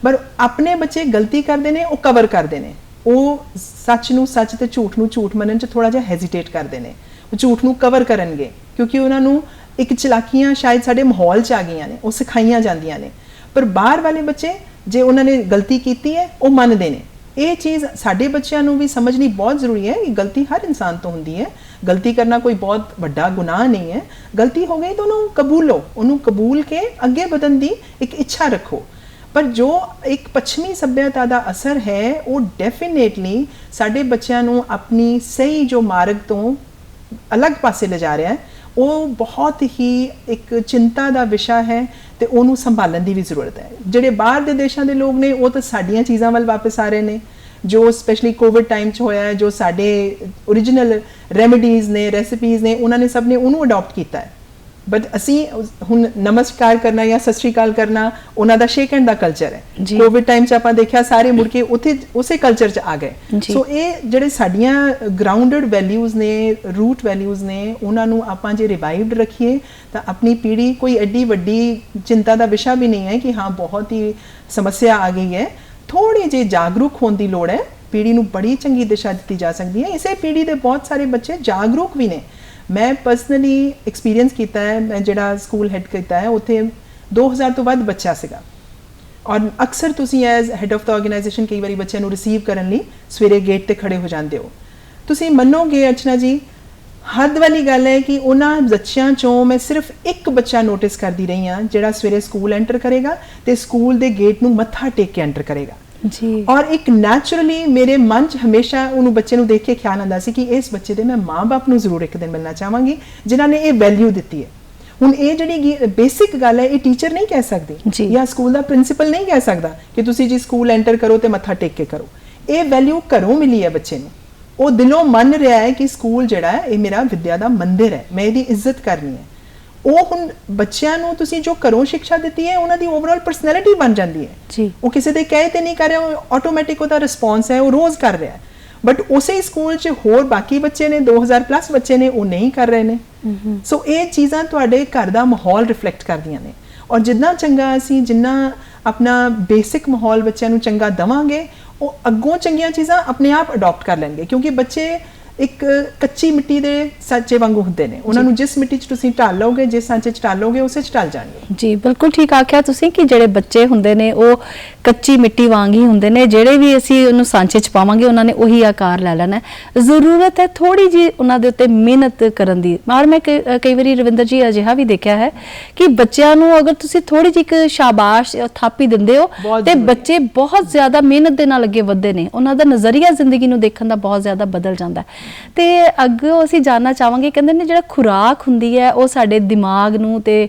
ਪਰ ਆਪਣੇ ਬੱਚੇ ਗਲਤੀ ਕਰਦੇ ਨੇ, ਉਹ ਕਵਰ ਕਰਦੇ ਨੇ। ਉਹ ਸੱਚ ਨੂੰ ਸੱਚ ਤੇ ਝੂਠ ਨੂੰ ਝੂਠ ਮੰਨਣ 'ਚ ਥੋੜਾ ਜਿਹਾ ਹੈਜ਼ਿਟੇਟ ਕਰਦੇ ਨੇ। ਉਹ ਝੂਠ ਨੂੰ ਕਵਰ ਕਰਨਗੇ ਕਿਉਂਕਿ ਉਹਨਾਂ ਨੂੰ ਇੱਕ ਚਲਾਕੀਆਂ ਸ਼ਾਇਦ ਸਾਡੇ ਮਾਹੌਲ 'ਚ ਆ ਗਈਆਂ ਨੇ, ਉਹ ਸਿਖਾਈਆਂ ਜਾਂਦੀਆਂ ਨੇ। ਪਰ ਬਾਹਰ ਵਾਲੇ ਬੱਚੇ ਜੇ ਉਹਨਾਂ ਨੇ ਗਲਤੀ ਕੀਤੀ ਹੈ, ਉਹ ਮੰਨਦੇ ਨੇ। ਇਹ ਚੀਜ਼ ਸਾਡੇ ਬੱਚਿਆਂ ਨੂੰ ਵੀ ਸਮਝਣੀ ਬਹੁਤ ਜ਼ਰੂਰੀ ਹੈ ਕਿ ਗਲਤੀ ਹਰ ਇਨਸਾਨ ਤੋਂ ਹੁੰਦੀ ਹੈ। ਗਲਤੀ ਕਰਨਾ ਕੋਈ ਬਹੁਤ ਵੱਡਾ ਗੁਨਾਹ ਨਹੀਂ ਹੈ। ਗਲਤੀ ਹੋ ਗਈ ਤਾਂ ਉਹਨੂੰ ਕਬੂਲੋ ਉਹਨੂੰ ਕਬੂਲ ਕੇ ਅੱਗੇ ਵਧਣ ਦੀ ਇੱਕ ਇੱਛਾ ਰੱਖੋ। ਪਰ ਜੋ ਇੱਕ ਪੱਛਮੀ ਸੱਭਿਅਤਾ ਦਾ ਅਸਰ ਹੈ, ਉਹ ਡੈਫੀਨੇਟਲੀ ਸਾਡੇ ਬੱਚਿਆਂ ਨੂੰ ਆਪਣੀ ਸਹੀ ਜੋ ਮਾਰਗ ਤੋਂ ਅਲੱਗ ਪਾਸੇ ਲਿਜਾ ਰਿਹਾ ਹੈ। ਉਹ ਬਹੁਤ ਹੀ ਇੱਕ ਚਿੰਤਾ ਦਾ ਵਿਸ਼ਾ ਹੈ। ਤੇ ਉਹਨੂੰ ਸੰਭਾਲਣ ਦੀ ਵੀ ਜ਼ਰੂਰਤ ਹੈ। ਜਿਹੜੇ ਬਾਹਰ ਦੇ ਦੇਸ਼ਾਂ ਦੇ ਲੋਕ ਨੇ, ਉਹ ਤਾਂ ਸਾਡੀਆਂ ਚੀਜ਼ਾਂ ਵੱਲ ਵਾਪਸ ਆ ਰਹੇ ਨੇ। ਜੋ ਸਪੈਸ਼ਲੀ ਕੋਵਿਡ ਟਾਈਮ 'ਚ ਹੋਇਆ ਹੈ, ਜੋ ਸਾਡੇ origignal ਰੈਮੇਡੀਜ਼ ਨੇ ਰੈਸਿਪੀਜ਼ ਨੇ, ਉਹਨਾਂ ਨੇ ਸਭ ਨੇ ਉਹਨੂੰ ਅਡਾਪਟ ਕੀਤਾ ਹੈ। ਬਟ ਅਸੀਂ ਹੁਣ ਨਮਸਕਾਰ ਕਰਨਾ ਜਾਂ ਸਤਿ ਸ਼੍ਰੀ ਅਕਾਲ ਕਰਨਾ ਉਹਨਾਂ ਦਾ ਸ਼ੇਕ ਹੈਂਡ ਦਾ ਕਲਚਰ ਹੈ। ਕੋਵਿਡ ਟਾਈਮ 'ਚ ਆਪਾਂ ਦੇਖਿਆ ਸਾਰੇ ਮੁੜ ਕੇ ਉੱਥੇ ਉਸੇ ਕਲਚਰ 'ਚ ਆ ਗਏ। ਸੋ ਇਹ ਜਿਹੜੇ ਸਾਡੀਆਂ ਗਰਾਊਂਡਡ ਵੈਲਿਊਜ਼ ਨੇ ਰੂਟ ਵੈਲਿਊਜ਼ ਨੇ ਉਹਨਾਂ ਨੂੰ ਆਪਾਂ ਜੇ ਰਿਵਾਈਵਡ ਰੱਖੀਏ ਤਾਂ ਆਪਣੀ ਪੀੜ੍ਹੀ ਕੋਈ ਐਡੀ ਵੱਡੀ ਚਿੰਤਾ ਦਾ ਵਿਸ਼ਾ ਵੀ ਨਹੀਂ ਹੈ ਕਿ ਹਾਂ ਬਹੁਤ ਹੀ ਸਮੱਸਿਆ ਆ ਗਈ ਹੈ। ਥੋੜੀ ਜਿਹੀ ਜਾਗਰੂਕ ਹੋਣ ਦੀ ਲੋੜ ਹੈ। ਪੀੜ੍ਹੀ ਨੂੰ ਬੜੀ ਚੰਗੀ ਦਿਸ਼ਾ ਦਿੱਤੀ ਜਾ ਸਕਦੀ ਹੈ। ਇਸੇ ਪੀੜ੍ਹੀ ਦੇ ਬਹੁਤ ਸਾਰੇ ਬੱਚੇ ਜਾਗਰੂਕ ਵੀ ਨੇ। ਮੈਂ ਪਰਸਨਲੀ ਐਕਸਪੀਰੀਅੰਸ ਕੀਤਾ ਹੈ, ਮੈਂ ਜਿਹੜਾ ਸਕੂਲ ਹੈਡ ਕੀਤਾ ਹੈ, ਉੱਥੇ 2000 ਤੋਂ ਵੱਧ ਬੱਚਾ ਸੀਗਾ। ਔਰ ਅਕਸਰ ਤੁਸੀਂ ਐਜ਼ ਹੈਡ ਆਫ ਦਾ ਆਰਗੇਨਾਈਜੇਸ਼ਨ ਕਈ ਵਾਰੀ ਬੱਚਿਆਂ ਨੂੰ ਰਿਸੀਵ ਕਰਨ ਲਈ ਸਵੇਰੇ ਗੇਟ ਤੇ ਖੜੇ ਹੋ ਜਾਂਦੇ ਹੋ। ਤੁਸੀਂ ਮੰਨੋਗੇ ਅਰਚਨਾ ਜੀ, ਹੱਦ ਵਾਲੀ ਗੱਲ ਹੈ ਕਿ ਉਹਨਾਂ ਬੱਚਿਆਂ ਚੋਂ ਮੈਂ ਸਿਰਫ ਇੱਕ ਬੱਚਾ ਨੋਟਿਸ ਕਰਦੀ ਰਹੀ ਹਾਂ, ਜਿਹੜਾ ਸਵੇਰੇ ਸਕੂਲ ਐਂਟਰ ਕਰੇਗਾ ਤੇ ਸਕੂਲ ਦੇ ਗੇਟ ਨੂੰ ਮੱਥਾ ਟੇਕ ਕੇ ਐਂਟਰ ਕਰੇਗਾ। ਜੀ। ਔਰ ਇੱਕ ਨੈਚੁਰਲੀ ਮੇਰੇ ਮਨ 'ਚ ਹਮੇਸ਼ਾ ਉਹਨੂੰ ਬੱਚੇ ਨੂੰ ਦੇਖ ਕੇ ਖਿਆਲ ਆਉਂਦਾ ਸੀ ਕਿ ਇਸ ਬੱਚੇ ਦੇ ਮੈਂ ਮਾਂ-ਬਾਪ ਨੂੰ ਜ਼ਰੂਰ ਇੱਕ ਦਿਨ ਮਿਲਣਾ ਚਾਹਾਂਗੀ ਜਿਨ੍ਹਾਂ ਨੇ ਇਹ ਵੈਲਿਊ ਦਿੱਤੀ ਹੈ। ਹੁਣ ਇਹ ਜਿਹੜੀ ਬੇਸਿਕ ਗੱਲ ਹੈ ਇਹ ਟੀਚਰ ਨਹੀਂ ਕਹਿ। ਸਕਦੇ ਜਾਂ। ਸਕੂਲ ਦਾ ਪ੍ਰਿੰਸੀਪਲ ਨਹੀਂ ਕਹਿ ਸਕਦਾ ਕਿ ਤੁਸੀਂ ਜੀ ਸਕੂਲ ਐਂਟਰ ਕਰੋ ਤੇ ਮੱਥਾ ਟੇਕ ਕੇ ਕਰੋ। ਇਹ ਵੈਲਿਊ ਘਰੋਂ ਮਿਲੀ ਹੈ ਬੱਚੇ ਨੂੰ। ਉਹ ਦਿਲੋਂ ਮੰਨ ਰਿਹਾ ਹੈ ਕਿ ਸਕੂਲ ਜਿਹੜਾ ਹੈ ਇਹ ਮੇਰਾ ਵਿਦਿਆ ਦਾ ਮੰਦਿਰ ਹੈ। ਮੈਂ ਇਹਦੀ ਇੱਜ਼ਤ ਕਰਨੀ ਹੈ। ਉਹ ਹੁਣ ਬੱਚਿਆਂ ਨੂੰ ਤੁਸੀਂ ਜੋ ਘਰੋਂ ਸਿੱਖਿਆ ਦਿੱਤੀ ਹੈ ਉਹਨਾਂ ਦੀ ਓਵਰਆਲ ਪਰਸਨੈਲਿਟੀ ਬਣ ਜਾਂਦੀ ਹੈ। ਜੀ। ਉਹ ਕਿਸੇ ਦੇ ਕਹੇ ਤੇ ਨਹੀਂ ਕਰ ਰਿਹਾ ਉਹ ਆਟੋਮੈਟਿਕ ਉਹਦਾ ਰਿਸਪੌਂਸ ਹੈ ਉਹ ਰੋਜ਼ ਕਰ ਰਿਹਾ ਹੈ। ਬਟ ਉਸੇ ਸਕੂਲ 'ਚ ਹੋਰ ਬਾਕੀ ਬੱਚੇ ਨੇ 2000 ਪਲੱਸ ਬੱਚੇ ਨੇ ਉਹ ਨਹੀਂ ਕਰ ਰਹੇ ਨੇ। ਸੋ ਇਹ ਚੀਜ਼ਾਂ ਤੁਹਾਡੇ ਘਰ ਦਾ ਮਾਹੌਲ ਰਿਫਲੈਕਟ ਕਰਦੀਆਂ ਨੇ। ਔਰ ਜਿੰਨਾ ਚੰਗਾ ਅਸੀਂ ਜਿੰਨਾ ਆਪਣਾ ਬੇਸਿਕ ਮਾਹੌਲ ਬੱਚਿਆਂ ਨੂੰ ਚੰਗਾ ਦਵਾਂਗੇ ਉਹ ਅੱਗੋਂ ਚੰਗੀਆਂ ਚੀਜ਼ਾਂ ਆਪਣੇ ਆਪ ਅਡਾਪਟ ਕਰ ਲੈਣਗੇ। ਕਿਉਂਕਿ ਬੱਚੇ ਇੱਕ ਕੱਚੀ ਮਿੱਟੀ ਦੇ ਸਾਂਚੇ ਵਾਂਗੂ ਹੁੰਦੇ ਨੇ ਉਹਨਾਂ ਨੂੰ ਜਿਸ ਮਿੱਟੀ 'ਚ ਤੁਸੀਂ ਢਾਲ ਲਓਗੇ ਜਿਸ ਸਾਂਚੇ 'ਚ ਢਾਲੋਗੇ ਉਸੇ 'ਚ ਢਲ ਜਾਣਗੇ ਜੀ ਬਿਲਕੁਲ ਠੀਕ ਆਖਿਆ ਤੁਸੀਂ ਕਿ ਜਿਹੜੇ ਬੱਚੇ ਹੁੰਦੇ ਨੇ ਉਹ ਕੱਚੀ ਮਿੱਟੀ ਵਾਂਗ ਹੀ ਹੁੰਦੇ ਨੇ ਜਿਹੜੇ ਵੀ ਅਸੀਂ ਉਹਨੂੰ ਸਾਂਚੇ ਚ ਪਾਵਾਂਗੇ ਉਹਨਾਂ ਨੇ ਉਹੀ ਆਕਾਰ ਲੈ ਲੈਣਾ। ਜ਼ਰੂਰਤ ਹੈ ਥੋੜੀ ਜੀ ਉਹਨਾਂ ਦੇ ਉੱਤੇ ਮਿਹਨਤ ਕਰਨ ਦੀ ਮਾਰ ਮੈਂ ਕਈ ਵਾਰੀ ਰਵਿੰਦਰ ਜੀ ਅਜਿਹਾ ਵੀ ਦੇਖਿਆ ਹੈ ਕਿ ਬੱਚਿਆਂ ਨੂੰ ਅਗਰ ਤੁਸੀਂ ਥੋੜੀ ਜਿਹੀ ਇੱਕ ਸ਼ਾਬਾਸ਼ ਥਾਪੀ ਦਿੰਦੇ ਹੋ ਤੇ। ਬੱਚੇ ਬਹੁਤ ਜ਼ਿਆਦਾ ਮਿਹਨਤ ਦੇ ਨਾਲ ਅੱਗੇ ਵਧਦੇ ਨੇ ਉਹਨਾਂ ਦਾ ਨਜ਼ਰੀਆ ਜ਼ਿੰਦਗੀ ਨੂੰ ਦੇਖਣ ਦਾ ਬਹੁਤ ਜ਼ਿਆਦਾ ਬਦਲ ਜਾਂਦਾ ਹੈ। ਤੇ ਅੱਗੋਂ ਅਸੀਂ ਜਾਨਣਾ ਚਾਹਾਂਗੇ, ਕਹਿੰਦੇ ਨੇ ਜਿਹੜਾ ਖੁਰਾਕ ਹੁੰਦੀ ਹੈ, ਉਹ ਸਾਡੇ ਦਿਮਾਗ ਨੂੰ ਤੇ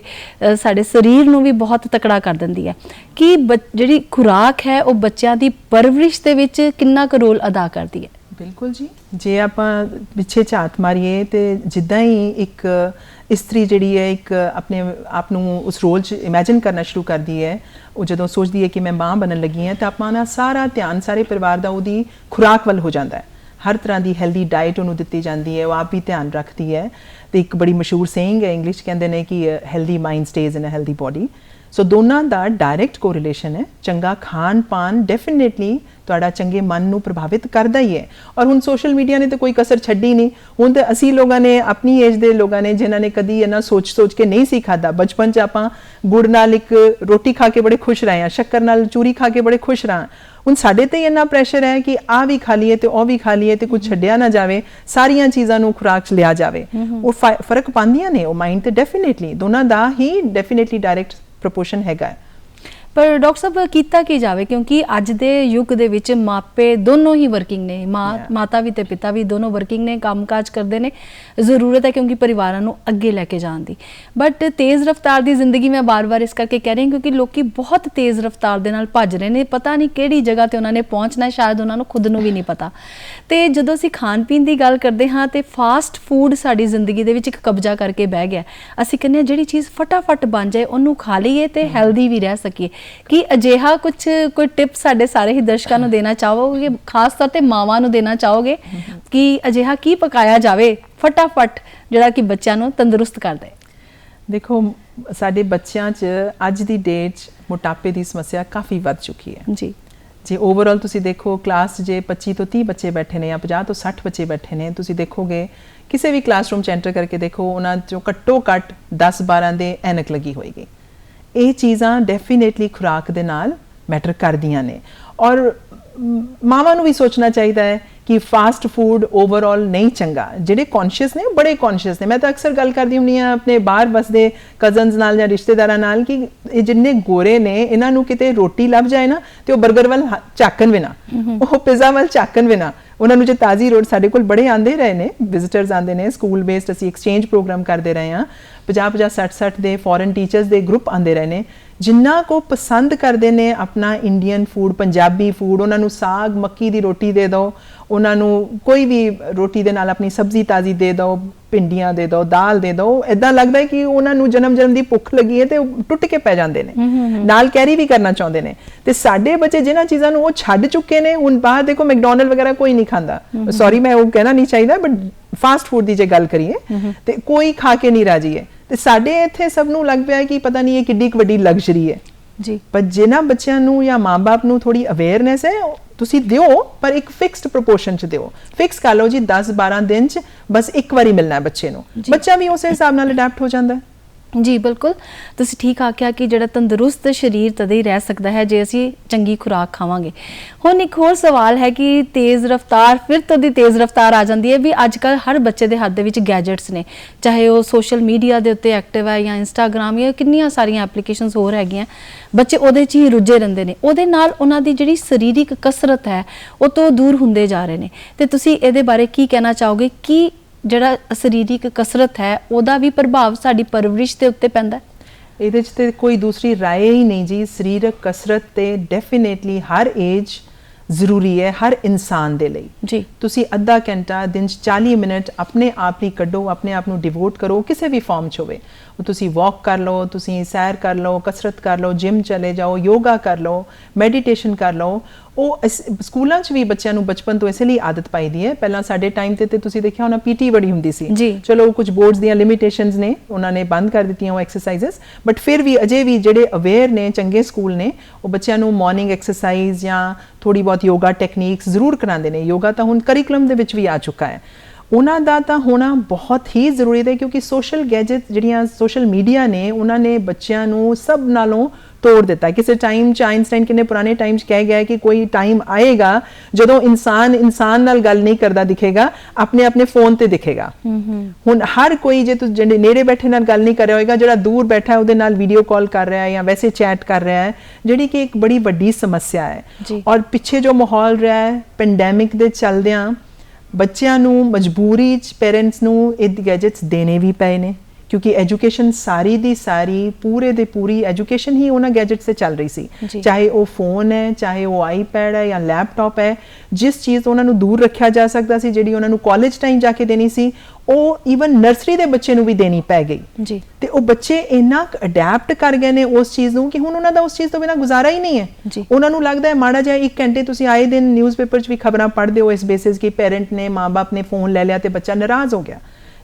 ਸਾਡੇ ਸਰੀਰ ਨੂੰ ਵੀ ਬਹੁਤ ਤਕੜਾ ਕਰ ਦਿੰਦੀ ਹੈ। ਕਿ ਬ- ਜਿਹੜੀ ਖੁਰਾਕ ਹੈ, ਉਹ ਬੱਚਿਆਂ ਦੀ ਪਰਵਰਿਸ਼ ਦੇ ਵਿੱਚ ਕਿੰਨਾ ਕੁ ਰੋਲ ਅਦਾ ਕਰਦੀ ਹੈ? ਬਿਲਕੁਲ ਜੀ। ਜੇ ਆਪਾਂ ਪਿੱਛੇ ਝਾਤ ਮਾਰੀਏ ਤੇ ਜਿੱਦਾਂ ਹੀ ਇੱਕ ਇਸਤਰੀ ਜਿਹੜੀ ਹੈ, ਇੱਕ ਆਪਣੇ ਆਪ ਨੂੰ ਉਸ ਰੋਲ 'ਚ ਇਮੇਜਿਨ ਕਰਨਾ ਸ਼ੁਰੂ ਕਰਦੀ ਹੈ, ਉਹ ਜਦੋਂ ਸੋਚਦੀ ਹੈ ਕਿ ਮੈਂ ਮਾਂ ਬਣਨ ਲੱਗੀ ਹਾਂ, ਤਾਂ ਆਪਾਂ ਨਾ ਸਾਰਾ ਧਿਆਨ, ਸਾਰੇ ਪਰਿਵਾਰ ਦਾ ਉਹਦੀ ਖੁਰਾਕ ਵੱਲ ਹੋ ਜਾਂਦਾ ਹੈ। ਹਰ ਤਰ੍ਹਾਂ ਦੀ ਹੈਲਦੀ ਡਾਈਟ ਉਹਨੂੰ ਦਿੱਤੀ ਜਾਂਦੀ ਹੈ, ਉਹ ਆਪ ਵੀ ਧਿਆਨ ਰੱਖਦੀ ਹੈ ਤੇ ਇੱਕ ਬੜੀ ਮਸ਼ਹੂਰ ਸੇਇੰਗ ਹੈ ਇੰਗਲਿਸ਼ ਕਹਿੰਦੇ ਨੇ ਕਿ healthy mind stage in a healthy body so ਦੋਨਾਂ ਦਾ ਡਾਇਰੈਕਟ ਕੋਰਿਲੇਸ਼ਨ ਹੈ। ਚੰਗਾ ਖਾਣ ਪਾਨ ਡੈਫੀਨਿਟਲੀ ਤੁਹਾਡਾ ਚੰਗੇ ਮਨ ਨੂੰ ਪ੍ਰਭਾਵਿਤ ਕਰਦਾ ਹੀ ਹੈ। ਔਰ ਹੁਣ ਸੋਸ਼ਲ ਮੀਡੀਆ ਨੇ ਤਾਂ ਕੋਈ ਕਸਰ ਛੱਡੀ ਨਹੀਂ। ਹੁਣ ਤਾਂ ਅਸੀਂ ਲੋਕਾਂ ਨੇ ਆਪਣੀ ਏਜ ਦੇ ਲੋਕਾਂ ਨੇ ਜਿਨ੍ਹਾਂ ਨੇ ਕਦੀ ਇਹਨਾਂ ਸੋਚ ਸੋਚ ਕੇ ਨਹੀਂ ਸੀ ਖਾਦਾ ਬਚਪਨ 'ਚ ਆਪਾਂ ਗੁੜ ਨਾਲ ਇੱਕ ਰੋਟੀ ਖਾ ਕੇ ਬੜੇ ਖੁਸ਼ ਰਹੇ ਹਾਂ ਸ਼ੱਕਰ ਨਾਲ ਚੂਰੀ ਖਾ ਕੇ ਬੜੇ ਖੁਸ਼ ਰਹਾਂ। ਹੁਣ ਸਾਡੇ ਤੇ ਇੰਨਾ ਪ੍ਰੈਸ਼ਰ ਹੈ ਕਿ ਆ ਵੀ ਖਾ ਲਈਏ ਤੇ ਉਹ ਵੀ ਖਾ ਲਈਏ ਤੇ ਕੁਝ ਛੱਡਿਆ ਨਾ ਜਾਵੇ ਸਾਰੀਆਂ ਚੀਜ਼ਾਂ ਨੂੰ ਖੁਰਾਕ 'ਚ ਲਿਆ ਜਾਵੇ। ਉਹ ਫ਼ਰਕ ਪਾਉਂਦੀਆਂ ਨੇ। ਉਹ ਮਾਈਂਡ ਤੇ ਡੈਫੀਨਿਟਲੀ ਦੋਨਾਂ ਦਾ ਹੀ ਡੈਫੀਨਿਟਲੀ ਡਾਇਰੈਕਟ ਪ੍ਰੋਪੋਰਸ਼ਨ ਹੈਗਾ ਪਰ ਡਾਕਟਰ ਸਾਹਿਬ ਕੀਤਾ ਕੀ ਜਾਵੇ? ਕਿਉਂਕਿ ਅੱਜ ਦੇ ਯੁੱਗ ਦੇ ਵਿੱਚ ਮਾਪੇ ਦੋਨੋਂ ਹੀ ਵਰਕਿੰਗ ਨੇ. ਮਾਤਾ ਵੀ ਤੇ ਪਿਤਾ ਵੀ ਦੋਨੋਂ ਵਰਕਿੰਗ ਨੇ ਕੰਮਕਾਜ ਕਰਦੇ ਨੇ। ਜ਼ਰੂਰਤ ਹੈ ਕਿਉਂਕਿ ਪਰਿਵਾਰਾਂ ਨੂੰ ਅੱਗੇ ਲੈ ਕੇ ਜਾਣ ਦੀ। ਬਟ ਤੇਜ਼ ਰਫ਼ਤਾਰ ਦੀ ਜ਼ਿੰਦਗੀ ਮੈਂ ਬਾਰ-ਬਾਰ ਇਸ ਕਰਕੇ ਕਹਿ ਰਹੀ ਕਿਉਂਕਿ ਲੋਕੀ ਬਹੁਤ ਤੇਜ਼ ਰਫ਼ਤਾਰ ਦੇ ਨਾਲ ਭੱਜ ਰਹੇ ਨੇ। ਪਤਾ ਨਹੀਂ ਕਿਹੜੀ ਜਗ੍ਹਾ ਤੇ ਉਹਨਾਂ ਨੇ ਪਹੁੰਚਣਾ ਹੈ ਸ਼ਾਇਦ ਉਹਨਾਂ ਨੂੰ ਖੁਦ ਨੂੰ ਵੀ ਨਹੀਂ ਪਤਾ। ਤੇ ਜਦੋਂ ਅਸੀਂ ਖਾਣ ਪੀਣ ਦੀ ਗੱਲ ਕਰਦੇ ਹਾਂ ਤੇ ਫਾਸਟ ਫੂਡ ਸਾਡੀ ਜ਼ਿੰਦਗੀ ਦੇ ਵਿੱਚ ਇੱਕ ਕਬਜ਼ਾ ਕਰਕੇ ਬਹਿ ਗਿਆ। ਅਸੀਂ ਕਹਿੰਦੇ ਹਾਂ ਜਿਹੜੀ ਚੀਜ਼ ਫਟਾਫਟ ਬਣ ਜਾਏ ਉਹਨੂੰ ਖਾ ਲਈਏ ਤੇ ਹੈਲਦੀ ਵੀ ਰਹਿ ਸਕੀਏ। ਕੀ ਅਜਿਹਾ ਕੁਝ ਕੋਈ ਟਿਪ ਸਾਡੇ ਸਾਰੇ ਹੀ ਦਰਸ਼ਕਾਂ ਨੂੰ ਦੇਣਾ ਚਾਹੋਗੇ ਖਾਸ ਤੌਰ ਤੇ ਮਾਵਾਂ ਨੂੰ ਦੇਣਾ ਚਾਹੋਗੇ ਕਿ ਅਜਿਹਾ ਕੀ ਪਕਾਇਆ ਜਾਵੇ ਫਟਾਫਟ ਜਿਹੜਾ ਕਿ ਬੱਚਿਆਂ ਨੂੰ ਤੰਦਰੁਸਤ ਕਰ ਦੇ। ਦੇਖੋ ਸਾਡੇ ਬੱਚਿਆਂ 'ਚ ਅੱਜ ਦੀ ਡੇਟ 'ਚ ਮੋਟਾਪੇ ਦੀ ਸਮੱਸਿਆ ਕਾਫੀ ਵੱਧ ਚੁੱਕੀ ਹੈ। ਜੀ। ਜੇ ਓਵਰਆਲ ਤੁਸੀਂ ਦੇਖੋ ਕਲਾਸ ਜੇ 25 ਤੋਂ 30 ਬੱਚੇ ਬੈਠੇ ਨੇ ਜਾਂ 50 ਤੋਂ 60 ਬੱਚੇ ਬੈਠੇ ਨੇ ਤੁਸੀਂ ਦੇਖੋਗੇ ਕਿਸੇ ਵੀ ਕਲਾਸਰੂਮ 'ਚ ਐਂਟਰ ਕਰਕੇ ਦੇਖੋ ਉਹਨਾਂ 'ਚੋਂ ਘੱਟੋ ਘੱਟ 10 12 ਦੇ ਐਨਕ ਲੱਗੀ ਹੋਏਗੀ। ਇਹ ਚੀਜ਼ਾਂ ਡੈਫੀਨੇਟਲੀ ਖੁਰਾਕ ਦੇ ਨਾਲ ਮੈਟਰ ਕਰਦੀਆਂ ਨੇ। ਔਰ ਮਾਵਾਂ ਨੂੰ ਵੀ ਸੋਚਣਾ ਚਾਹੀਦਾ ਹੈ ਕਿ ਫਾਸਟ ਫੂਡ ਓਵਰਆਲ ਨਹੀਂ ਚੰਗਾ। ਜਿਹੜੇ ਕੌਨਸ਼ੀਅਸ ਨੇ ਬੜੇ ਕੌਨਸ਼ੀਅਸ ਨੇ। ਮੈਂ ਤਾਂ ਅਕਸਰ ਗੱਲ ਕਰਦੀ ਹੁੰਦੀ ਆ ਆਪਣੇ ਬਾਹਰ ਵਸਦੇ ਕਜ਼ਨਸ ਨਾਲ ਜਾਂ ਰਿਸ਼ਤੇਦਾਰਾਂ ਨਾਲ ਕਿ ਇਹ ਜਿੰਨੇ ਗੋਰੇ ਨੇ ਇਹਨਾਂ ਨੂੰ ਕਿਤੇ ਰੋਟੀ ਲੱਭ ਜਾਏ ਨਾ ਤੇ ਉਹ 버ਗਰ ਵੱਲ ਝਾਕਣ ਵੀ ਨਾ। ਉਹ ਪਿਜ਼ਾ ਵੱਲ ਝਾਕਣ ਵੀ ਨਾ। ਉਹਨਾਂ ਨੂੰ ਜੇ ਤਾਜ਼ੀ ਰੋਡ ਸਾਡੇ ਕੋਲ ਬੜੇ ਆਂਦੇ ਰਹੇ ਨੇ ਵਿਜ਼ਿਟਰਸ ਆਂਦੇ ਨੇ ਸਕੂਲ ਬੇਸਡ ਅਸੀਂ ਐਕਸਚੇਂਜ ਪ੍ਰੋਗਰਾਮ ਕਰਦੇ ਰਹੇ ਹਾਂ। 50 50 60 60 ਦੇ ਫੋਰਨ ਟੀਚਰਸ ਦੇ ਗਰੁੱਪ ਆਂਦੇ ਰਹੇ ਨੇ। ਜਿੰਨਾ ਕੋ ਪਸੰਦ ਕਰਦੇ ਨੇ ਆਪਣਾ ਇੰਡੀਅਨ ਫੂਡ ਪੰਜਾਬੀ ਫੂਡ ਉਹਨਾਂ ਨੂੰ ਸਾਗ ਮੱਕੀ ਦੀ ਰੋਟੀ ਦੇ ਦਿਓ ਉਹਨਾਂ ਨੂੰ ਕੋਈ ਵੀ ਰੋਟੀ ਦੇ ਨਾਲ ਆਪਣੀ ਸਬਜ਼ੀ ਤਾਜ਼ੀ ਦੇ ਦਿਓ ਪਿੰਡੀਆਂ ਦੇ ਦਿਓ ਦਾਲ ਦੇ ਦਿਓ ਇਦਾਂ ਲੱਗਦਾ ਹੈ ਕਿ ਉਹਨਾਂ ਨੂੰ ਜਨਮ ਜਨਮ ਦੀ ਭੁੱਖ ਲੱਗੀ ਹੈ ਤੇ ਉਹ ਟੁੱਟ ਕੇ ਪੈ ਜਾਂਦੇ ਨੇ। ਨਾਲ ਕੈਰੀ ਵੀ ਕਰਨਾ ਚਾਹੁੰਦੇ ਨੇ। ਤੇ ਸਾਡੇ ਬੱਚੇ ਜਿਨ੍ਹਾਂ ਚੀਜ਼ਾਂ ਨੂੰ ਉਹ ਛੱਡ ਚੁੱਕੇ ਨੇ ਹੁਣ ਬਾਹਰ ਦੇਖੋ ਮੈਕਡੋਨਲਡ ਵਗੈਰਾ ਕੋਈ ਨਹੀਂ ਖਾਂਦਾ। ਸੌਰੀ ਮੈਂ ਉਹ ਕਹਿਣਾ ਨਹੀਂ ਚਾਹੀਦਾ ਬਟ ਫਾਸਟ ਫੂਡ ਦੀ ਜੇ ਗੱਲ ਕਰੀਏ ਤੇ ਕੋਈ ਖਾ ਕੇ ਨਹੀਂ ਰਾਜੀ ਹੈ। ਤੇ ਸਾਡੇ ਇੱਥੇ ਸਭ ਨੂੰ ਲੱਗ ਪਿਆ ਕਿ ਪਤਾ ਨਹੀਂ ਇਹ ਕਿੱਡੀ ਕੁ ਵੱਡੀ ਲਗਜ਼ਰੀ ਹੈ। ਜੀ। ਪਰ ਜਿਨ੍ਹਾਂ ਬੱਚਿਆਂ ਨੂੰ ਜਾਂ ਮਾਪੇ ਨੂੰ ਥੋੜੀ ਅਵੇਅਰਨੈਸ ਹੈ ਤੁਸੀਂ ਦਿਓ ਪਰ ਇੱਕ ਫਿਕਸਡ ਪ੍ਰੋਪੋਰਸ਼ਨ ਚ ਦਿਓ। ਫਿਕਸ ਕਰ ਲਓ ਜੀ 10 12 ਦਿਨ ਚ ਬਸ ਇੱਕ ਵਾਰੀ ਮਿਲਣਾ ਹੈ ਬੱਚੇ ਨੂੰ। ਬੱਚਾ ਵੀ ਉਸੇ ਹਿਸਾਬ ਨਾਲ ਅਡਾਪਟ ਹੋ ਜਾਂਦਾ। ਹੈ ਜੀ, ਬਿਲਕੁਲ। ਤੁਸੀਂ ਠੀਕ ਆਖਿਆ ਕਿ ਜਿਹੜਾ ਤੰਦਰੁਸਤ ਸਰੀਰ ਤਦੇ ਹੀ ਰਹਿ ਸਕਦਾ ਹੈ ਜੇ ਅਸੀਂ ਚੰਗੀ ਖੁਰਾਕ ਖਾਵਾਂਗੇ। ਹੁਣ ਇੱਕ ਹੋਰ ਸਵਾਲ ਹੈ ਕਿ ਤੇਜ਼ ਰਫ਼ਤਾਰ, ਫਿਰ ਤੋਂ ਦੀ ਤੇਜ਼ ਰਫ਼ਤਾਰ ਆ ਜਾਂਦੀ ਹੈ ਵੀ ਅੱਜ ਕੱਲ ਹਰ ਬੱਚੇ ਦੇ ਹੱਥ ਦੇ ਵਿੱਚ ਗੈਜਟਸ ਨੇ। ਚਾਹੇ ਉਹ ਸੋਸ਼ਲ ਮੀਡੀਆ ਦੇ ਉੱਤੇ ਐਕਟਿਵ ਹੈ ਜਾਂ ਇੰਸਟਾਗ੍ਰam ਜਾਂ ਕਿੰਨੀਆਂ ਸਾਰੀਆਂ ਐਪਲੀਕੇਸ਼ਨਸ ਹੋਰ ਹੈਗੀਆਂ, ਬੱਚੇ ਉਹਦੇ 'ਚ ਹੀ ਰੁੱਝੇ ਰਹਿੰਦੇ ਨੇ। ਉਹਦੇ ਨਾਲ ਉਹਨਾਂ ਦੀ ਜਿਹੜੀ ਸਰੀਰਕ ਕਸਰਤ ਹੈ, ਉਹ ਤੋਂ ਦੂਰ ਹੁੰਦੇ ਜਾ ਰਹੇ ਨੇ। ਤੇ ਤੁਸੀਂ ਇਹਦੇ ਬਾਰੇ ਕੀ ਕਹਿਣਾ ਚਾਹੋਗੇ? ਕਿ ਜਿਹੜਾ ਸਰੀਰਕ ਕਸਰਤ ਹੈ ਉਹਦਾ ਵੀ ਪ੍ਰਭਾਵ ਸਾਡੀ ਪਰਵਰਿਸ਼ ਦੇ ਉੱਤੇ ਪੈਂਦਾ ਹੈ। ਇਹਦੇ ਚ ਤੇ ਕੋਈ ਦੂਸਰੀ ਰਾਏ ਹੀ ਨਹੀਂ ਜੀ। ਸਰੀਰਕ ਕਸਰਤ ਤੇ ਡੈਫੀਨੇਟਲੀ ਹਰ ਏਜ ਜ਼ਰੂਰੀ ਹੈ ਹਰ ਇਨਸਾਨ ਦੇ ਲਈ। ਜੀ। ਤੁਸੀਂ ਅੱਧਾ ਘੰਟਾ ਦਿਨ 'ਚ 40 ਮਿੰਟ ਆਪਣੇ ਆਪ ਹੀ ਕੱਢੋ ਆਪਣੇ ਆਪ ਨੂੰ ਡਿਵੋਟ ਕਰੋ ਕਿਸੇ ਵੀ ਫਾਰਮ 'ਚ ਹੋਵੇ। ਤੁਸੀਂ ਵਾਕ ਕਰ ਲਓ ਤੁਸੀਂ ਸੈਰ ਕਰ ਲਓ ਕਸਰਤ ਕਰ ਲਓ ਜਿਮ ਚਲੇ ਜਾਓ ਯੋਗਾ ਕਰ ਲਓ ਮੈਡੀਟੇਸ਼ਨ ਕਰ ਲਓ। ਉਹ ਸਕੂਲਾਂ 'ਚ ਵੀ ਬੱਚਿਆਂ ਨੂੰ ਬਚਪਨ ਤੋਂ ਇਸੇ ਲਈ ਆਦਤ ਪਾਈ ਦੀ ਹੈ। ਪਹਿਲਾਂ ਸਾਡੇ ਟਾਈਮ ਤੇ ਤੇ ਤੁਸੀਂ ਦੇਖਿਆ ਹੋਣਾ ਪੀਟੀ ਬੜੀ ਹੁੰਦੀ ਸੀ। ਚਲੋ ਕੁਝ ਬੋਰਡਸ ਦੀਆਂ ਲਿਮਿਟੇਸ਼ਨਸ ਨੇ ਉਹਨਾਂ ਨੇ ਬੰਦ ਕਰ ਦਿੱਤੀਆਂ ਉਹ ਐਕਸਰਸਾਈਜ਼ਸ ਬਟ ਫਿਰ ਵੀ ਅਜੇ ਵੀ ਜਿਹੜੇ ਅਵੇਅਰ ਨੇ ਚੰਗੇ ਸਕੂਲ ਨੇ ਉਹ ਬੱਚਿਆਂ ਨੂੰ ਮਾਰਨਿੰਗ ਐਕਸਰਸਾਈਜ਼ ਜਾਂ ਥੋੜੀ ਬਹੁਤ ਯੋਗਾ ਟੈਕਨੀਕਸ ਜ਼ਰੂਰ ਕਰਾਉਂਦੇ ਨੇ। ਯੋਗਾ ਤਾਂ ਹੁਣ ਕਰਿਕੂਲਮ ਦੇ ਵਿੱਚ ਵੀ ਆ ਚੁੱਕਾ ਹੈ। ਉਹਨਾਂ ਦਾ ਤਾਂ ਹੋਣਾ ਬਹੁਤ ਹੀ ਜ਼ਰੂਰੀ ਹੈ ਕਿਉਂਕਿ ਸੋਸ਼ਲ ਗੈਜਟ ਜਿਹੜੀਆਂ ਸੋਸ਼ਲ ਮੀਡੀਆ ਨੇ ਉਹਨਾਂ ਨੇ ਬੱਚਿਆਂ ਨੂੰ ਸਭ ਨਾਲੋਂ ਤੋੜ ਦਿੱਤਾ। ਕਿਸੇ ਟਾਈਮ ਚ ਆਇਨਸਟਾਈਨ ਕਿੰਨੇ ਪੁਰਾਣੇ ਟਾਈਮ ਚ ਕਹਿ ਗਿਆ ਕਿ ਕੋਈ ਟਾਈਮ ਆਏਗਾ ਜਦੋਂ ਇਨਸਾਨ ਇਨਸਾਨ ਨਾਲ ਗੱਲ ਨਹੀਂ ਕਰਦਾ ਦਿਖੇਗਾ ਆਪਣੇ ਆਪਣੇ ਫੋਨ ਤੇ ਦਿਖੇਗਾ। ਹੁਣ ਹਰ ਕੋਈ ਜੇ ਤੁਸੀਂ ਜਿਹੜੇ ਨੇੜੇ ਬੈਠੇ ਨਾਲ ਗੱਲ ਨਹੀਂ ਕਰ ਰਿਹਾ ਹੋਏਗਾ ਜਿਹੜਾ ਦੂਰ ਬੈਠਾ ਹੈ ਉਹਦੇ ਨਾਲ ਵੀਡੀਓ ਕਾਲ ਕਰ ਰਿਹਾ ਹੈ ਜਾਂ ਵੈਸੇ ਚੈਟ ਕਰ ਰਿਹਾ ਹੈ ਜਿਹੜੀ ਕਿ ਇੱਕ ਬੜੀ ਵੱਡੀ ਸਮੱਸਿਆ ਹੈ। ਔਰ ਪਿੱਛੇ ਜੋ ਮਾਹੌਲ ਰਿਹਾ ਹੈ ਪੈਂਡੈਮਿਕ ਦੇ ਚੱਲਦਿਆਂ ਬੱਚਿਆਂ ਨੂੰ ਮਜਬੂਰੀ ਚ ਪੇਰੈਂਟਸ ਨੂੰ ਇਹ ਗੈਜਟਸ ਦੇਣੇ ਵੀ ਪਏ ਨੇ। ਕਿਉਂਕਿ ਐਜੂਕੇਸ਼ਨ ਸਾਰੀ ਦੀ ਸਾਰੀ ਪੂਰੇ ਦੇ ਪੂਰੀ ਐਜੂਕੇਸ਼ਨ ਹੀ ਉਹਨਾਂ ਗੈਜਟਸ ਤੇ ਚੱਲ ਰਹੀ ਸੀ। ਚਾਹੇ ਉਹ ਫੋਨ ਹੈ ਚਾਹੇ ਉਹ ਆਈਪੈਡ ਹੈ ਜਾਂ ਲੈਪਟਾਪ ਹੈ ਜਿਸ ਚੀਜ਼ ਤੋਂ ਉਹਨਾਂ ਨੂੰ ਦੂਰ ਰੱਖਿਆ ਜਾ ਸਕਦਾ ਸੀ ਜਿਹੜੀ ਉਹਨਾਂ ਨੂੰ ਕਾਲਜ ਟਾਈਮ ਜਾ ਕੇ ਦੇਣੀ ਸੀ ਉਹ ਈਵਨ ਨਰਸਰੀ ਦੇ ਬੱਚੇ ਨੂੰ ਵੀ ਦੇਣੀ ਪੈ ਗਈ। ਜੀ। ਤੇ ਉਹ ਬੱਚੇ ਇੰਨਾ ਅਡੈਪਟ ਕਰ ਗਏ ਨੇ ਉਸ ਚੀਜ਼ ਨੂੰ ਕਿ ਹੁਣ ਉਹਨਾਂ ਦਾ ਉਸ ਚੀਜ਼ ਤੋਂ ਬਿਨਾ ਗੁਜ਼ਾਰਾ ਹੀ ਨਹੀਂ ਹੈ। ਉਹਨਾਂ ਨੂੰ ਲੱਗਦਾ ਹੈ ਮਾੜਾ ਜਿਹਾ ਇੱਕ ਘੰਟੇ ਤੁਸੀਂ ਆਏ ਦਿਨ ਨਿਊਜ਼ਪੇਪਰ 'ਚ ਵੀ ਖਬਰਾਂ ਪੜ੍ਹਦੇ ਹੋ ਇਸ ਬੇਸਿਸ ਕਿ ਪੈਰੈਂਟ ਨੇ ਮਾਪੇ ਨੇ ਫੋਨ ਲੈ ਲਿਆ ਤੇ ਬੱਚਾ ਨਾਰਾਜ਼ ਹੋ ਗਿਆ।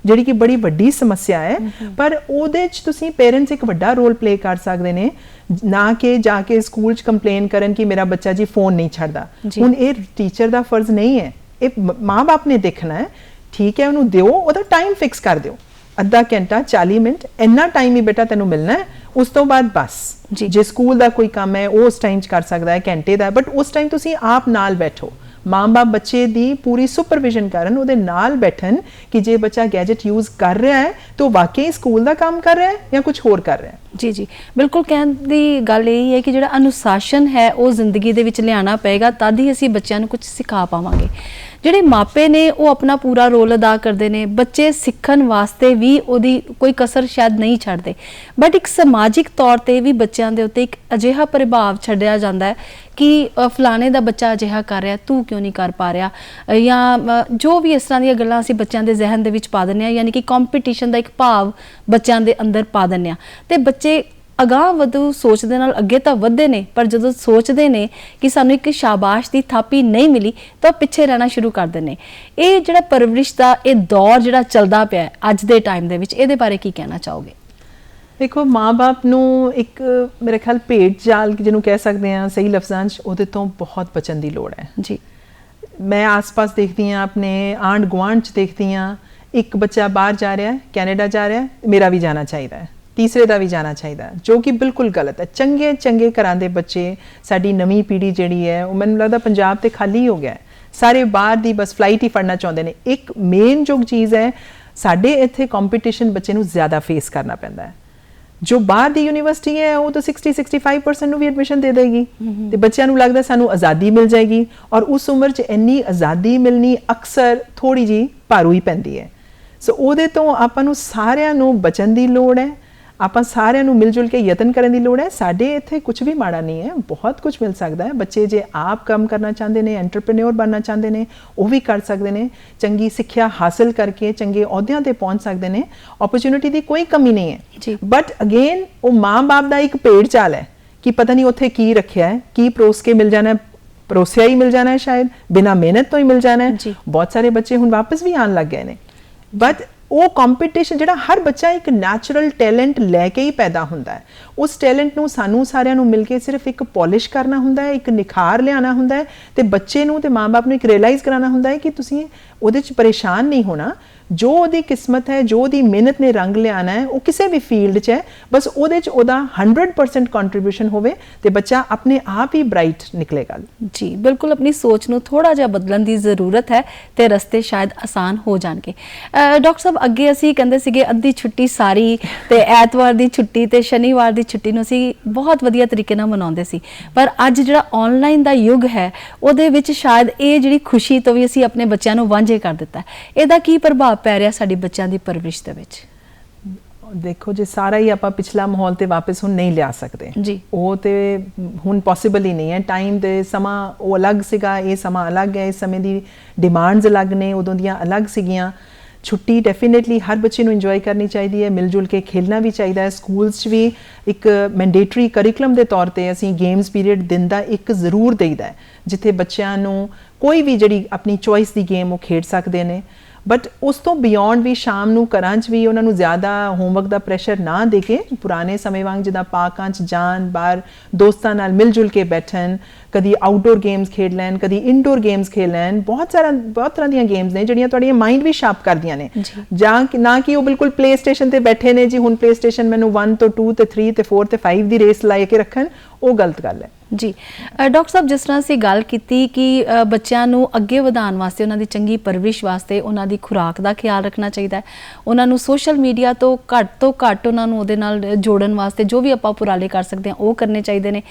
ਜਿਹੜੀ ਕਿ ਬੜੀ ਵੱਡੀ ਸਮੱਸਿਆ ਹੈ ਪਰ ਉਹਦੇ 'ਚ ਤੁਸੀਂ ਪੇਰੈਂਟਸ ਇੱਕ ਵੱਡਾ ਰੋਲ ਪਲੇ ਕਰ ਸਕਦੇ ਨੇ ਨਾ ਕਿ ਜਾ ਕੇ ਸਕੂਲ 'ਚ ਕੰਪਲੇਨ ਕਰਨ ਕਿ ਮੇਰਾ ਬੱਚਾ ਜੀ ਫੋਨ ਨਹੀਂ ਛੱਡਦਾ। ਹੁਣ ਇਹ ਟੀਚਰ ਦਾ ਫਰਜ਼ ਨਹੀਂ ਹੈ ਇਹ ਮਾਪੇ ਨੇ ਦੇਖਣਾ ਹੈ ਠੀਕ ਹੈ ਉਹਨੂੰ ਦਿਓ ਉਹਦਾ ਟਾਈਮ ਫਿਕਸ ਕਰ ਦਿਓ। ਅੱਧਾ ਘੰਟਾ 40 ਮਿੰਟ ਇੰਨਾ ਟਾਈਮ ਹੀ ਬੇਟਾ ਤੈਨੂੰ ਮਿਲਣਾ ਹੈ ਉਸ ਤੋਂ ਬਾਅਦ ਬਸ। ਜੀ। ਜੇ ਸਕੂਲ ਦਾ ਕੋਈ ਕੰਮ ਹੈ ਉਹ ਉਸ ਟਾਈਮ 'ਚ ਕਰ ਸਕਦਾ ਹੈ ਘੰਟੇ ਦਾ ਬਟ ਉਸ ਟਾਈਮ ਤੁਸੀਂ ਆਪ ਨਾਲ ਬੈਠੋ। ਮਾਂ-ਬਾਪ ਬੱਚੇ ਦੀ ਪੂਰੀ ਸੁਪਰਵਿਜ਼ਨ ਕਰਨ, ਉਹਦੇ ਨਾਲ ਬੈਠਣ ਕਿ ਜੇ ਬੱਚਾ ਗੈਜਟ ਯੂਜ਼ ਕਰ ਰਿਹਾ ਹੈ, ਤਾਂ ਉਹ ਵਾਕਈ ਸਕੂਲ ਦਾ ਕੰਮ ਕਰ ਰਿਹਾ ਹੈ ਜਾਂ ਕੁਝ ਹੋਰ ਕਰ ਰਿਹਾ ਹੈ? ਜੀ ਜੀ। ਬਿਲਕੁਲ ਕਹਿਣ ਦੀ ਗੱਲ ਇਹ ਹੈ ਕਿ ਜਿਹੜਾ ਅਨੁਸ਼ਾਸਨ ਹੈ, ਉਹ ਜ਼ਿੰਦਗੀ ਦੇ ਵਿੱਚ ਲਿਆਣਾ ਪਏਗਾ, ਤਦ ਹੀ ਅਸੀਂ ਬੱਚਿਆਂ ਨੂੰ ਕੁਝ ਸਿਖਾ ਪਾਵਾਂਗੇ। ਜਿਹੜੇ ਮਾਪੇ ਨੇ, ਉਹ ਆਪਣਾ ਪੂਰਾ ਰੋਲ ਅਦਾ ਕਰਦੇ ਨੇ। ਬੱਚੇ ਸਿੱਖਣ ਵਾਸਤੇ ਵੀ ਉਹਦੀ ਕੋਈ ਕਸਰ ਸ਼ਾਇਦ ਨਹੀਂ ਛੱਡਦੇ। ਬਟ ਇੱਕ ਸਮਾਜਿਕ ਤੌਰ ਤੇ ਵੀ ਬੱਚਿਆਂ ਦੇ ਉੱਤੇ ਇੱਕ ਅਜਿਹਾ ਪ੍ਰਭਾਵ ਛੱਡਿਆ ਜਾਂਦਾ ਹੈ ਕਿ ਫਲਾਣੇ ਦਾ ਬੱਚਾ ਅਜਿਹਾ ਕਰ ਰਿਹਾ, ਤੂੰ ਕਿਉਂ ਨਹੀਂ ਕਰ ਪਾ ਰਿਹਾ? ਜਾਂ ਜੋ ਵੀ ਇਸ ਤਰ੍ਹਾਂ ਦੀਆਂ ਗੱਲਾਂ ਅਸੀਂ ਬੱਚਿਆਂ ਦੇ ਜ਼ਿਹਨ ਦੇ ਵਿੱਚ ਪਾ ਦਿੰਦੇ ਆ ਯਾਨੀ ਕਿ ਕੰਪੀਟੀਸ਼ਨ ਦਾ ਇੱਕ ਭਾਵ ਬੱਚਿਆਂ ਦੇ ਅੰਦਰ ਪਾ ਦਿੰਦੇ ਆ ਤੇ ਬੱਚੇ ਅਗਾਂਹ ਵਧੂ ਸੋਚ ਦੇ ਨਾਲ ਅੱਗੇ ਤਾਂ ਵਧਦੇ ਨੇ ਪਰ ਜਦੋਂ ਸੋਚਦੇ ਨੇ ਕਿ ਸਾਨੂੰ ਇੱਕ ਸ਼ਾਬਾਸ਼ ਦੀ ਥਾਪੀ ਨਹੀਂ ਮਿਲੀ ਤਾਂ ਪਿੱਛੇ ਰਹਿਣਾ ਸ਼ੁਰੂ ਕਰਦੇ ਨੇ। ਇਹ ਜਿਹੜਾ ਪਰਵਰਿਸ਼ ਦਾ ਇਹ ਦੌਰ ਜਿਹੜਾ ਚੱਲਦਾ ਪਿਆ ਅੱਜ ਦੇ ਟਾਈਮ ਦੇ ਵਿੱਚ ਇਹਦੇ ਬਾਰੇ ਕੀ ਕਹਿਣਾ ਚਾਹੋਗੇ? ਦੇਖੋ ਮਾਂ-ਬਾਪ ਨੂੰ ਇੱਕ ਮੇਰੇ ਖਿਆਲ ਭੇਡ ਜਾਲ ਜਿਹਨੂੰ ਕਹਿ ਸਕਦੇ ਆ ਸਹੀ ਲਫ਼ਜ਼ਾਂ 'ਚ ਉਹਦੇ ਤੋਂ ਬਹੁਤ ਬਚਣ ਦੀ ਲੋੜ ਹੈ। ਜੀ। ਮੈਂ ਆਸ-ਪਾਸ ਦੇਖਦੀ ਆ ਆਪਣੇ ਆਂਡ ਗੁਆਂਢ 'ਚ ਦੇਖਦੀ ਆ ਇੱਕ ਬੱਚਾ ਬਾਹਰ ਜਾ ਰਿਹਾ ਹੈ ਕੈਨੇਡਾ ਜਾ ਰਿਹਾ ਹੈ ਮੇਰਾ ਵੀ ਜਾਣਾ ਚਾਹੀਦਾ ਹੈ। ਤੀਸਰੇ ਦਾ ਵੀ ਜਾਣਾ ਚਾਹੀਦਾ ਜੋ ਕਿ ਬਿਲਕੁਲ ਗਲਤ ਹੈ। ਚੰਗੇ ਚੰਗੇ ਘਰਾਂ ਦੇ ਬੱਚੇ ਸਾਡੀ ਨਵੀਂ ਪੀੜ੍ਹੀ ਜਿਹੜੀ ਹੈ ਉਹ ਮੈਨੂੰ ਲੱਗਦਾ ਪੰਜਾਬ ਤੇ ਖਾਲੀ ਹੋ ਗਿਆ ਸਾਰੇ ਬਾਹਰ ਦੀ ਬਸ ਫਲਾਈਟ ਹੀ ਫੜਨਾ ਚਾਹੁੰਦੇ ਨੇ। ਇੱਕ ਮੇਨ ਜੋ ਚੀਜ਼ ਹੈ ਸਾਡੇ ਇੱਥੇ ਕੰਪੀਟੀਸ਼ਨ ਬੱਚੇ ਨੂੰ ਜ਼ਿਆਦਾ ਫੇਸ ਕਰਨਾ ਪੈਂਦਾ ਹੈ। ਜੋ ਬਾਹਰ ਦੀ ਯੂਨੀਵਰਸਿਟੀ ਹੈ ਉਹ ਤਾਂ 60 65% ਨੂੰ ਵੀ ਐਡਮਿਸ਼ਨ ਦੇ ਦੇਗੀ। ਤੇ ਬੱਚਿਆਂ ਨੂੰ ਲੱਗਦਾ ਸਾਨੂੰ ਆਜ਼ਾਦੀ ਮਿਲ ਜਾਏਗੀ ਔਰ ਉਸ ਉਮਰ 'ਚ ਇੰਨੀ ਆਜ਼ਾਦੀ ਮਿਲਣੀ ਅਕਸਰ ਥੋੜੀ ਜੀ ਭਾਰੂ ਹੀ ਪੈਂਦੀ ਹੈ। ਸੋ ਉਹਦੇ ਤੋਂ ਆਪਾਂ ਨੂੰ ਸਾਰਿਆਂ ਨੂੰ ਬਚਣ ਦੀ ਲੋੜ ਹੈ। ਆਪਾਂ ਸਾਰਿਆਂ ਨੂੰ ਮਿਲ ਜੁਲ ਕੇ ਯਤਨ ਕਰਨ ਦੀ ਲੋੜ ਹੈ। ਸਾਡੇ ਇੱਥੇ ਕੁਝ ਵੀ ਮਾੜਾ ਨਹੀਂ ਹੈ। ਬਹੁਤ ਕੁਝ ਮਿਲ ਸਕਦਾ ਹੈ। ਬੱਚੇ ਜੇ ਆਪ ਕੰਮ ਕਰਨਾ ਚਾਹੁੰਦੇ ਨੇ ਐਂਟਰਪ੍ਰੈਨਿਓਰ ਬਣਨਾ ਚਾਹੁੰਦੇ ਨੇ ਉਹ ਵੀ ਕਰ ਸਕਦੇ ਨੇ। ਚੰਗੀ ਸਿੱਖਿਆ ਹਾਸਲ ਕਰਕੇ ਚੰਗੇ ਅਹੁਦਿਆਂ ਤੇ ਪਹੁੰਚ ਸਕਦੇ ਨੇ। ਓਪਰਚ्युनिटी ਦੀ ਕੋਈ ਕਮੀ ਨਹੀਂ ਹੈ। ਬਟ ਅਗੇਨ ਉਹ ਮਾਂ-ਬਾਪ ਦਾ ਇੱਕ ਪੇੜ ਚਾਲ ਹੈ ਕਿ ਪਤਾ ਨਹੀਂ ਉੱਥੇ ਕੀ ਰੱਖਿਆ ਹੈ ਕੀ ਪਰੋਸ ਕੇ ਮਿਲ ਜਾਣਾ ਪਰੋਸਿਆ ਹੀ ਮਿਲ ਜਾਣਾ ਹੈ ਸ਼ਾਇਦ। ਬਿਨਾ ਮਿਹਨਤ ਤੋਂ ਹੀ ਮਿਲ ਜਾਣਾ ਹੈ। ਬਹੁਤ ਸਾਰੇ ਬੱਚੇ ਹੁਣ ਵਾਪਸ ਵੀ ਆਣ ਲੱਗ ਗਏ ਨੇ। ਬਟ ਉਹ ਕੰਪੀਟੀਸ਼ਨ ਜਿਹੜਾ ਹਰ ਬੱਚਾ ਇੱਕ ਨੈਚੁਰਲ ਟੈਲੈਂਟ ਲੈ ਕੇ ਹੀ ਪੈਦਾ ਹੁੰਦਾ ਹੈ। ਉਸ ਟੈਲੈਂਟ ਨੂੰ ਸਾਨੂੰ ਸਾਰਿਆਂ ਨੂੰ ਮਿਲ ਕੇ ਸਿਰਫ ਇੱਕ ਪਾਲਿਸ਼ ਕਰਨਾ ਹੁੰਦਾ ਹੈ, ਇੱਕ ਨਿਖਾਰ ਲਿਆਣਾ ਹੁੰਦਾ ਹੈ ਤੇ ਬੱਚੇ ਨੂੰ ਤੇ ਮਾਪੇ ਨੂੰ ਇੱਕ ਰਿਅਲਾਈਜ਼ ਕਰਾਉਣਾ ਹੁੰਦਾ ਹੈ ਕਿ ਤੁਸੀਂ ਉਹਦੇ 'ਚ ਪਰੇਸ਼ਾਨ ਨਹੀਂ ਹੋਣਾ। ਜੋ ਉਹਦੀ ਕਿਸਮਤ ਹੈ, ਜੋ ਉਹਦੀ ਮਿਹਨਤ ਨੇ ਰੰਗ ਲਿਆਣਾ ਹੈ, ਉਹ ਕਿਸੇ ਵੀ ਫੀਲਡ 'ਚ ਹੈ, ਬਸ ਉਹਦੇ 'ਚ ਉਹਦਾ 100% ਕੰਟਰੀਬਿਊਸ਼ਨ ਹੋਵੇ ਤੇ ਬੱਚਾ ਆਪਣੇ ਆਪ ਹੀ ਬ੍ਰਾਈਟ ਨਿਕਲੇਗਾ। ਜੀ, ਬਿਲਕੁਲ ਆਪਣੀ ਸੋਚ ਨੂੰ ਥੋੜਾ ਜਿਹਾ ਬਦਲਣ ਦੀ ਜ਼ਰੂਰਤ ਹੈ ਤੇ ਰਸਤੇ ਸ਼ਾਇਦ ਆਸਾਨ ਹੋ ਜਾਣਗੇ। ਡਾਕਟਰ ਸਾਹਿਬ, ਅੱਗੇ ਅਸੀਂ ਕਹਿੰਦੇ ਸੀਗੇ ਅੱਧੀ ਛੁੱਟੀ ਸਾਰੀ ਤੇ ਐਤਵਾਰ ਦੀ ਛੁੱਟੀ ਤੇ ਸ਼ਨੀਵਾਰ ਦੀ ਛੁੱਟੀ ਨੂੰ ਅਸੀਂ ਬਹੁਤ ਵਧੀਆ ਤਰੀਕੇ ਨਾਲ ਮਨਾਉਂਦੇ ਸੀ। ਪਰ ਅੱਜ ਜਿਹੜਾ ਆਨਲਾਈਨ ਦਾ ਯੁੱਗ ਹੈ, ਉਹਦੇ ਵਿੱਚ ਸ਼ਾਇਦ ਇਹ ਜਿਹੜੀ ਖੁਸ਼ੀ ਤੋਂ ਵੀ ਅਸੀਂ ਆਪਣੇ ਬੱਚਿਆਂ ਨੂੰ ਵਾਂਝੇ ਕਰ ਦਿੱਤਾ ਇਹਦਾ ਕੀ ਪ੍ਰਭਾਵ ਪੈ ਰਿਹਾ ਸਾਡੀ ਬੱਚਿਆਂ ਦੀ ਪਰਵਰਿਸ਼ ਦੇ ਵਿੱਚ? ਦੇਖੋ ਜੇ ਸਾਰਾ ਹੀ ਆਪਾਂ ਪਿਛਲਾ ਮਾਹੌਲ ਤੇ ਵਾਪਸ ਹੁਣ ਨਹੀਂ ਲਿਆ ਸਕਦੇ। ਜੀ। ਉਹ ਤੇ ਹੁਣ ਪੋਸੀਬਲ ਹੀ ਨਹੀਂ ਹੈ। ਟਾਈਮ ਦੇ ਸਮਾਂ ਉਹ ਅਲੱਗ ਸੀਗਾ ਇਹ ਸਮਾਂ ਅਲੱਗ ਹੈ ਇਸ ਸਮੇਂ ਦੀ ਡਿਮਾਂਡਸ ਅਲੱਗ ਨੇ ਉਦੋਂ ਦੀਆਂ ਅਲੱਗ ਸੀਗੀਆਂ। ਛੁੱਟੀ ਡੈਫੀਨਿਟਲੀ ਹਰ ਬੱਚੇ ਨੂੰ ਇੰਜੋਏ ਕਰਨੀ ਚਾਹੀਦੀ ਹੈ ਮਿਲ ਜੁਲ ਕੇ ਖੇਲਣਾ ਵੀ ਚਾਹੀਦਾ ਹੈ। ਸਕੂਲਸ 'ਚ ਵੀ ਇੱਕ ਮੈਂਡੇਟਰੀ ਕਰਿਕੂਲਮ ਦੇ ਤੌਰ ਤੇ ਅਸੀਂ ਗੇਮਸ ਪੀਰੀਅਡ ਦਿਨ ਦਾ ਇੱਕ ਜ਼ਰੂਰ ਦੇਈਦਾ ਹੈ ਜਿੱਥੇ ਬੱਚਿਆਂ ਨੂੰ ਕੋਈ ਵੀ ਜਿਹੜੀ ਆਪਣੀ ਚੋਇਸ ਦੀ ਗੇਮ ਉਹ ਖੇਡ ਸਕਦੇ ਨੇ। ਬਟ ਉਸ ਤੋਂ ਬਿਯੋਂਡ ਵੀ ਸ਼ਾਮ ਨੂੰ ਘਰਾਂ 'ਚ ਵੀ ਉਹਨਾਂ ਨੂੰ ਜ਼ਿਆਦਾ ਹੋਮਵਰਕ ਦਾ ਪ੍ਰੈਸ਼ਰ ਨਾ ਦੇ ਕੇ ਪੁਰਾਣੇ ਸਮੇਂ ਵਾਂਗ ਜਿੱਦਾਂ ਪਾਰਕਾਂ 'ਚ ਜਾਣ ਬਾਹਰ ਦੋਸਤਾਂ ਨਾਲ ਮਿਲ ਜੁਲ ਕੇ ਬੈਠਣ ਕਦੀ ਆਊਟਡੋਰ ਗੇਮਸ ਖੇਡ ਲੈਣ ਕਦੀ ਇਨਡੋਰ ਗੇਮਸ ਖੇਡ ਲੈਣ ਬਹੁਤ ਸਾਰਾ ਬਹੁਤ ਤਰ੍ਹਾਂ ਦੀਆਂ ਗੇਮਸ ਨੇ ਜਿਹੜੀਆਂ ਤੁਹਾਡੀਆਂ ਮਾਈਂਡ ਵੀ ਸ਼ਾਰਪ ਕਰਦੀਆਂ ਨੇ ਜੀ। ਨਾ ਕਿ ਉਹ ਬਿਲਕੁਲ ਪਲੇ ਸਟੇਸ਼ਨ ਤੇ ਬੈਠੇ ਨੇ ਜੀ ਹੁਣ ਪਲੇ ਸਟੇਸ਼ਨ ਮੈਨੂੰ 1 ਤੋਂ 2 ਤੇ 3 ਤੇ 4 ਤੇ 5 ਦੀ ਰੇਸ ਲਾਏ ਕੇ ਰੱਖਣ ਉਹ ਗਲਤ ਗੱਲ ਹੈ। ਜੀ। ਡਾਕਟਰ ਸਾਹਿਬ, ਜਿਸ ਤਰ੍ਹਾਂ ਅਸੀਂ ਗੱਲ ਕੀਤੀ ਕਿ ਬੱਚਿਆਂ ਨੂੰ ਅੱਗੇ ਵਧਾਉਣ ਵਾਸਤੇ ਉਹਨਾਂ ਦੀ ਚੰਗੀ ਪਰਵਰਿਸ਼ ਵਾਸਤੇ ਉਹਨਾਂ ਦੀ ਖੁਰਾਕ ਦਾ ਖਿਆਲ ਰੱਖਣਾ ਚਾਹੀਦਾ ਹੈ। ਉਹਨਾਂ ਨੂੰ ਸੋਸ਼ਲ ਮੀਡੀਆ ਤੋਂ ਘੱਟ ਤੋਂ ਘੱਟ ਉਹਨਾਂ ਨੂੰ ਉਹਦੇ ਨਾਲ ਜੋੜਨ ਵਾਸਤੇ ਜੋ ਵੀ ਆਪਾਂ ਉਪਰਾਲੇ ਕਰ ਸਕਦੇ ਹਾਂ, ਉਹ ਕਰਨੇ ਚਾਹੀਦੇ ਨੇ।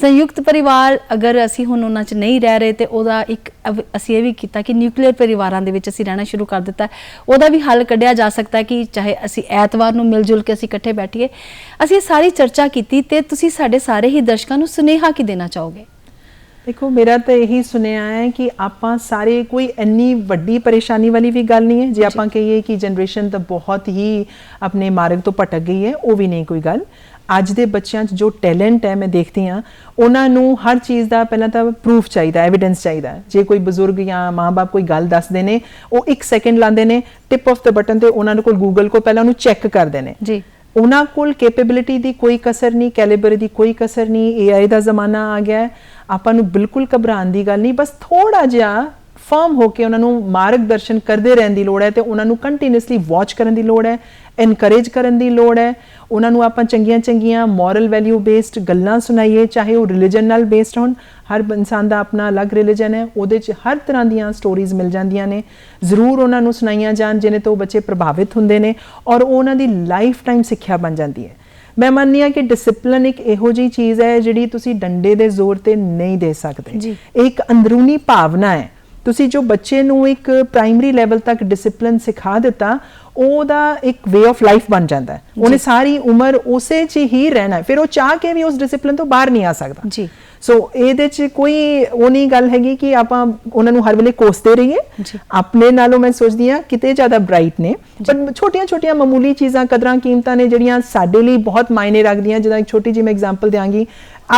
ਸੰਯੁਕਤ ਪਰਿਵਾਰ, ਅਗਰ ਅਸੀਂ ਹੁਣ ਉਹਨਾਂ 'ਚ ਨਹੀਂ ਰਹਿ ਰਹੇ ਤੇ ਉਹਦਾ ਇੱਕ ਅਵ- ਅਸੀਂ ਇਹ ਵੀ ਕੀਤਾ ਕਿ ਨਿਊਕਲੀਅਰ ਪਰਿਵਾਰਾਂ ਦੇ ਵਿੱਚ ਅਸੀਂ ਰਹਿਣਾ ਸ਼ੁਰੂ ਕਰ ਦਿੱਤਾ ਉਹਦਾ ਵੀ ਹੱਲ ਕੱਢਿਆ ਜਾ ਸਕਦਾ ਕਿ ਚਾਹੇ ਅਸੀਂ ਐਤਵਾਰ ਨੂੰ ਮਿਲ ਜੁਲ ਕੇ ਅਸੀਂ ਇਕੱਠੇ ਬੈਠੀਏ। ਅਸੀਂ ਇਹ ਸਾਰੀ ਚਰਚਾ ਕੀਤੀ ਤੇ ਤੁਸੀਂ ਸਾਡੇ ਸਾਰੇ ਹੀ ਦਰਸ਼ਕਾਂ ਨੂੰ ਸੁਨੇਹਾ ਕੀ ਦੇਣਾ ਚਾਹੋਗੇ? ਦੇਖੋ ਮੇਰਾ ਤਾਂ ਇਹੀ ਸੁਨੇਹਾ ਹੈ ਕਿ ਆਪਾਂ ਸਾਰੇ ਕੋਈ ਇੰਨੀ ਵੱਡੀ ਪਰੇਸ਼ਾਨੀ ਵਾਲੀ ਵੀ ਗੱਲ ਨਹੀਂ ਹੈ। ਜੇ ਆਪਾਂ ਕਹੀਏ ਕਿ ਜਨਰੇਸ਼ਨ ਤਾਂ ਬਹੁਤ ਹੀ ਆਪਣੇ ਮਾਰਗ ਤੋਂ ਭਟਕ ਗਈ ਹੈ ਉਹ ਵੀ ਨਹੀਂ ਕੋਈ ਗੱਲ। ਅੱਜ ਦੇ ਬੱਚਿਆਂ 'ਚ ਜੋ ਟੈਲੈਂਟ ਹੈ ਮੈਂ ਦੇਖਦੀ ਹਾਂ ਉਹਨਾਂ ਨੂੰ ਹਰ ਚੀਜ਼ ਦਾ ਪਹਿਲਾਂ ਤਾਂ ਪ੍ਰੂਫ ਚਾਹੀਦਾ ਐਵੀਡੈਂਸ ਚਾਹੀਦਾ। ਜੇ ਕੋਈ ਬਜ਼ੁਰਗ ਜਾਂ ਮਾਪੇ ਕੋਈ ਗੱਲ ਦੱਸਦੇ ਨੇ ਉਹ 1 ਸੈਕਿੰਡ ਲਾਉਂਦੇ ਨੇ ਟਿਪ ਆਫ ਦ ਬਟਨ ਤੇ ਉਹਨਾਂ ਨੂੰ ਕੋਲ ਗੂਗਲ ਕੋ ਪਹਿਲਾਂ ਉਹਨੂੰ ਚੈੱਕ ਕਰਦੇ ਨੇ। ਜੀ। ਉਹਨਾਂ ਕੋਲ ਕੈਪੇਬਿਲਿਟੀ ਦੀ ਕੋਈ ਕਸਰ ਨਹੀਂ ਕੈਲੀਬਰ ਦੀ ਕੋਈ ਕਸਰ ਨਹੀਂ AI ਦਾ ਜ਼ਮਾਨਾ ਆ ਗਿਆ ਹੈ। ਆਪਾਂ ਨੂੰ ਬਿਲਕੁਲ ਘਬਰਾਉਣ ਦੀ ਗੱਲ ਨਹੀਂ, ਬਸ ਥੋੜਾ ਜਿਹਾ ਫਰਮ ਹੋ ਕੇ ਉਹਨਾਂ ਨੂੰ ਮਾਰਗਦਰਸ਼ਨ ਕਰਦੇ ਰਹਿਣ ਦੀ ਲੋੜ ਹੈ ਤੇ ਉਹਨਾਂ ਨੂੰ ਕੰਟੀਨਿਊਸਲੀ ਵਾਚ ਕਰਨ ਦੀ ਲੋੜ ਹੈ। ਐਨਕਰੇਜ ਕਰਨ ਦੀ ਲੋੜ ਹੈ। ਉਹਨਾਂ ਨੂੰ ਆਪਾਂ ਚੰਗੀਆਂ ਚੰਗੀਆਂ ਮੋਰਲ ਵੈਲਿਊ ਬੇਸਡ ਗੱਲਾਂ ਸੁਣਾਈਏ ਚਾਹੇ ਉਹ ਰਿਲੀਜਨ ਨਾਲ ਬੇਸਡ ਹੋਣ ਹਰ ਇਨਸਾਨ ਦਾ ਆਪਣਾ ਅਲੱਗ ਰਿਲੀਜਨ ਹੈ। ਉਹਦੇ 'ਚ ਹਰ ਤਰ੍ਹਾਂ ਦੀਆਂ ਸਟੋਰੀਜ਼ ਮਿਲ ਜਾਂਦੀਆਂ ਨੇ। ਜ਼ਰੂਰ ਉਹਨਾਂ ਨੂੰ ਸੁਣਾਈਆਂ ਜਾਣ ਜਿਹਨੇ ਤੋਂ ਬੱਚੇ ਪ੍ਰਭਾਵਿਤ ਹੁੰਦੇ ਨੇ ਔਰ ਉਹ ਉਹਨਾਂ ਦੀ ਲਾਈਫ ਟਾਈਮ ਸਿੱਖਿਆ ਬਣ ਜਾਂਦੀ ਹੈ। ਮੈਂ ਮੰਨਦੀ ਹਾਂ ਕਿ ਡਿਸਪਲਿਨ ਇੱਕ ਇਹੋ ਜਿਹੀ ਚੀਜ਼ ਹੈ ਜਿਹੜੀ ਤੁਸੀਂ ਡੰਡੇ ਦੇ ਜ਼ੋਰ ਤੇ ਨਹੀਂ ਦੇ ਸਕਦੇ। ਜੀ। ਇਹ ਇੱਕ ਅੰਦਰੂਨੀ ਭਾਵਨਾ ਹੈ। ਤੁਸੀਂ ਜੋ ਬੱਚੇ ਨੂੰ ਇੱਕ ਪ੍ਰਾਇਮਰੀ ਲੈਵਲ ਤੱਕ ਡਿਸਪਲਿਨ ਸਿਖਾ ਦਿੱਤਾ ਉਹਦਾ ਇੱਕ ਵੇ ਆਫ ਲਾਈਫ ਬਣ ਜਾਂਦਾ ਹੈ। ਉਹਨੇ ਸਾਰੀ ਉਮਰ ਉਸੇ 'ਚ ਹੀ ਰਹਿਣਾ ਫਿਰ ਉਹ ਚਾਹ ਕੇ ਵੀ ਉਸ ਡਿਸਪਲਿਨ ਤੋਂ ਬਾਹਰ ਨਹੀਂ ਆ ਸਕਦਾ। ਜੀ। ਸੋ ਇਹਦੇ 'ਚ ਕੋਈ ਉਹ ਨਹੀਂ ਗੱਲ ਹੈਗੀ ਕਿ ਆਪਾਂ ਉਹਨਾਂ ਨੂੰ ਹਰ ਵੇਲੇ ਕੋਸਦੇ ਰਹੀਏ। ਆਪਣੇ ਨਾਲੋਂ ਮੈਂ ਸੋਚਦੀ ਹਾਂ ਕਿਤੇ ਜ਼ਿਆਦਾ ਬ੍ਰਾਈਟ ਨੇ। ਪਰ ਛੋਟੀਆਂ-ਛੋਟੀਆਂ ਮਾਮੂਲੀ ਚੀਜ਼ਾਂ ਕਦਰਾਂ ਕੀਮਤਾਂ ਨੇ ਜਿਹੜੀਆਂ ਸਾਡੇ ਲਈ ਬਹੁਤ ਮਾਇਨੇ ਰੱਖਦੀਆਂ। ਜਿੱਦਾਂ ਇੱਕ ਛੋਟੀ ਜਿਹੀ ਮੈਂ ਐਗਜ਼ਾਮਪਲ ਦਿਆਂਗੀ।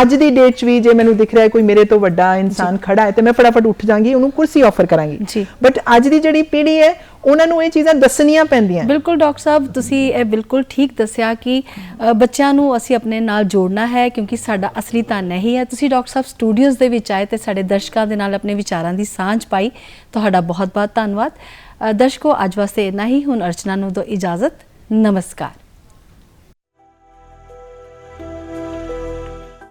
ਅੱਜ ਦੀ ਡੇਟ 'ਚ ਵੀ ਜੇ ਮੈਨੂੰ ਦਿਖ ਰਿਹਾ ਕੋਈ ਮੇਰੇ ਤੋਂ ਵੱਡਾ ਇਨਸਾਨ ਖੜਾ ਹੈ ਤੇ ਮੈਂ ਫਟਾਫਟ ਉੱਠ ਜਾਾਂਗੀ ਉਹਨੂੰ ਕੁਰਸੀ ਆਫਰ ਕਰਾਂਗੀ। ਬਟ ਅੱਜ ਦੀ ਜਿਹੜੀ ਪੀੜ੍ਹੀ ਹੈ ਉਹਨਾਂ ਨੂੰ ਇਹ ਚੀਜ਼ਾਂ ਦੱਸਣੀਆਂ ਪੈਂਦੀਆਂ। ਬਿਲਕੁਲ ਡਾਕਟਰ ਸਾਹਿਬ ਤੁਸੀਂ ਇਹ ਬਿਲਕੁਲ ਠੀਕ ਦੱਸਿਆ ਕਿ ਬੱਚਿਆਂ ਨੂੰ ਅਸੀਂ ਆਪਣੇ ਨਾਲ ਜੋੜਨਾ ਹੈ ਕਿਉਂਕਿ ਸਾਡਾ ਅਸਲੀ ਤਾਂ ਨਹੀਂ ਹੈ। ਤੁਸੀਂ ਡਾਕਟਰ ਸਾਹਿਬ ਸਟੂਡੀਓਜ਼ ਦੇ ਵਿੱਚ ਆਏ ਤੇ ਸਾਡੇ ਦਰਸ਼ਕਾਂ ਦੇ ਨਾਲ ਆਪਣੇ ਵਿਚਾਰਾਂ ਦੀ ਸਾਂਝ ਪਾਈ। ਤੁਹਾਡਾ ਬਹੁਤ ਬਹੁਤ ਧੰਨਵਾਦ ਦਰਸ਼ਕੋ ਅੱਜ ਵਾਸਤੇ ਇੰਨਾ ਹੀ। ਹੁਣ ਅਰਚਨਾ ਨੂੰ ਦੋ ਇਜਾਜ਼ਤ। ਨਮਸਕਾਰ।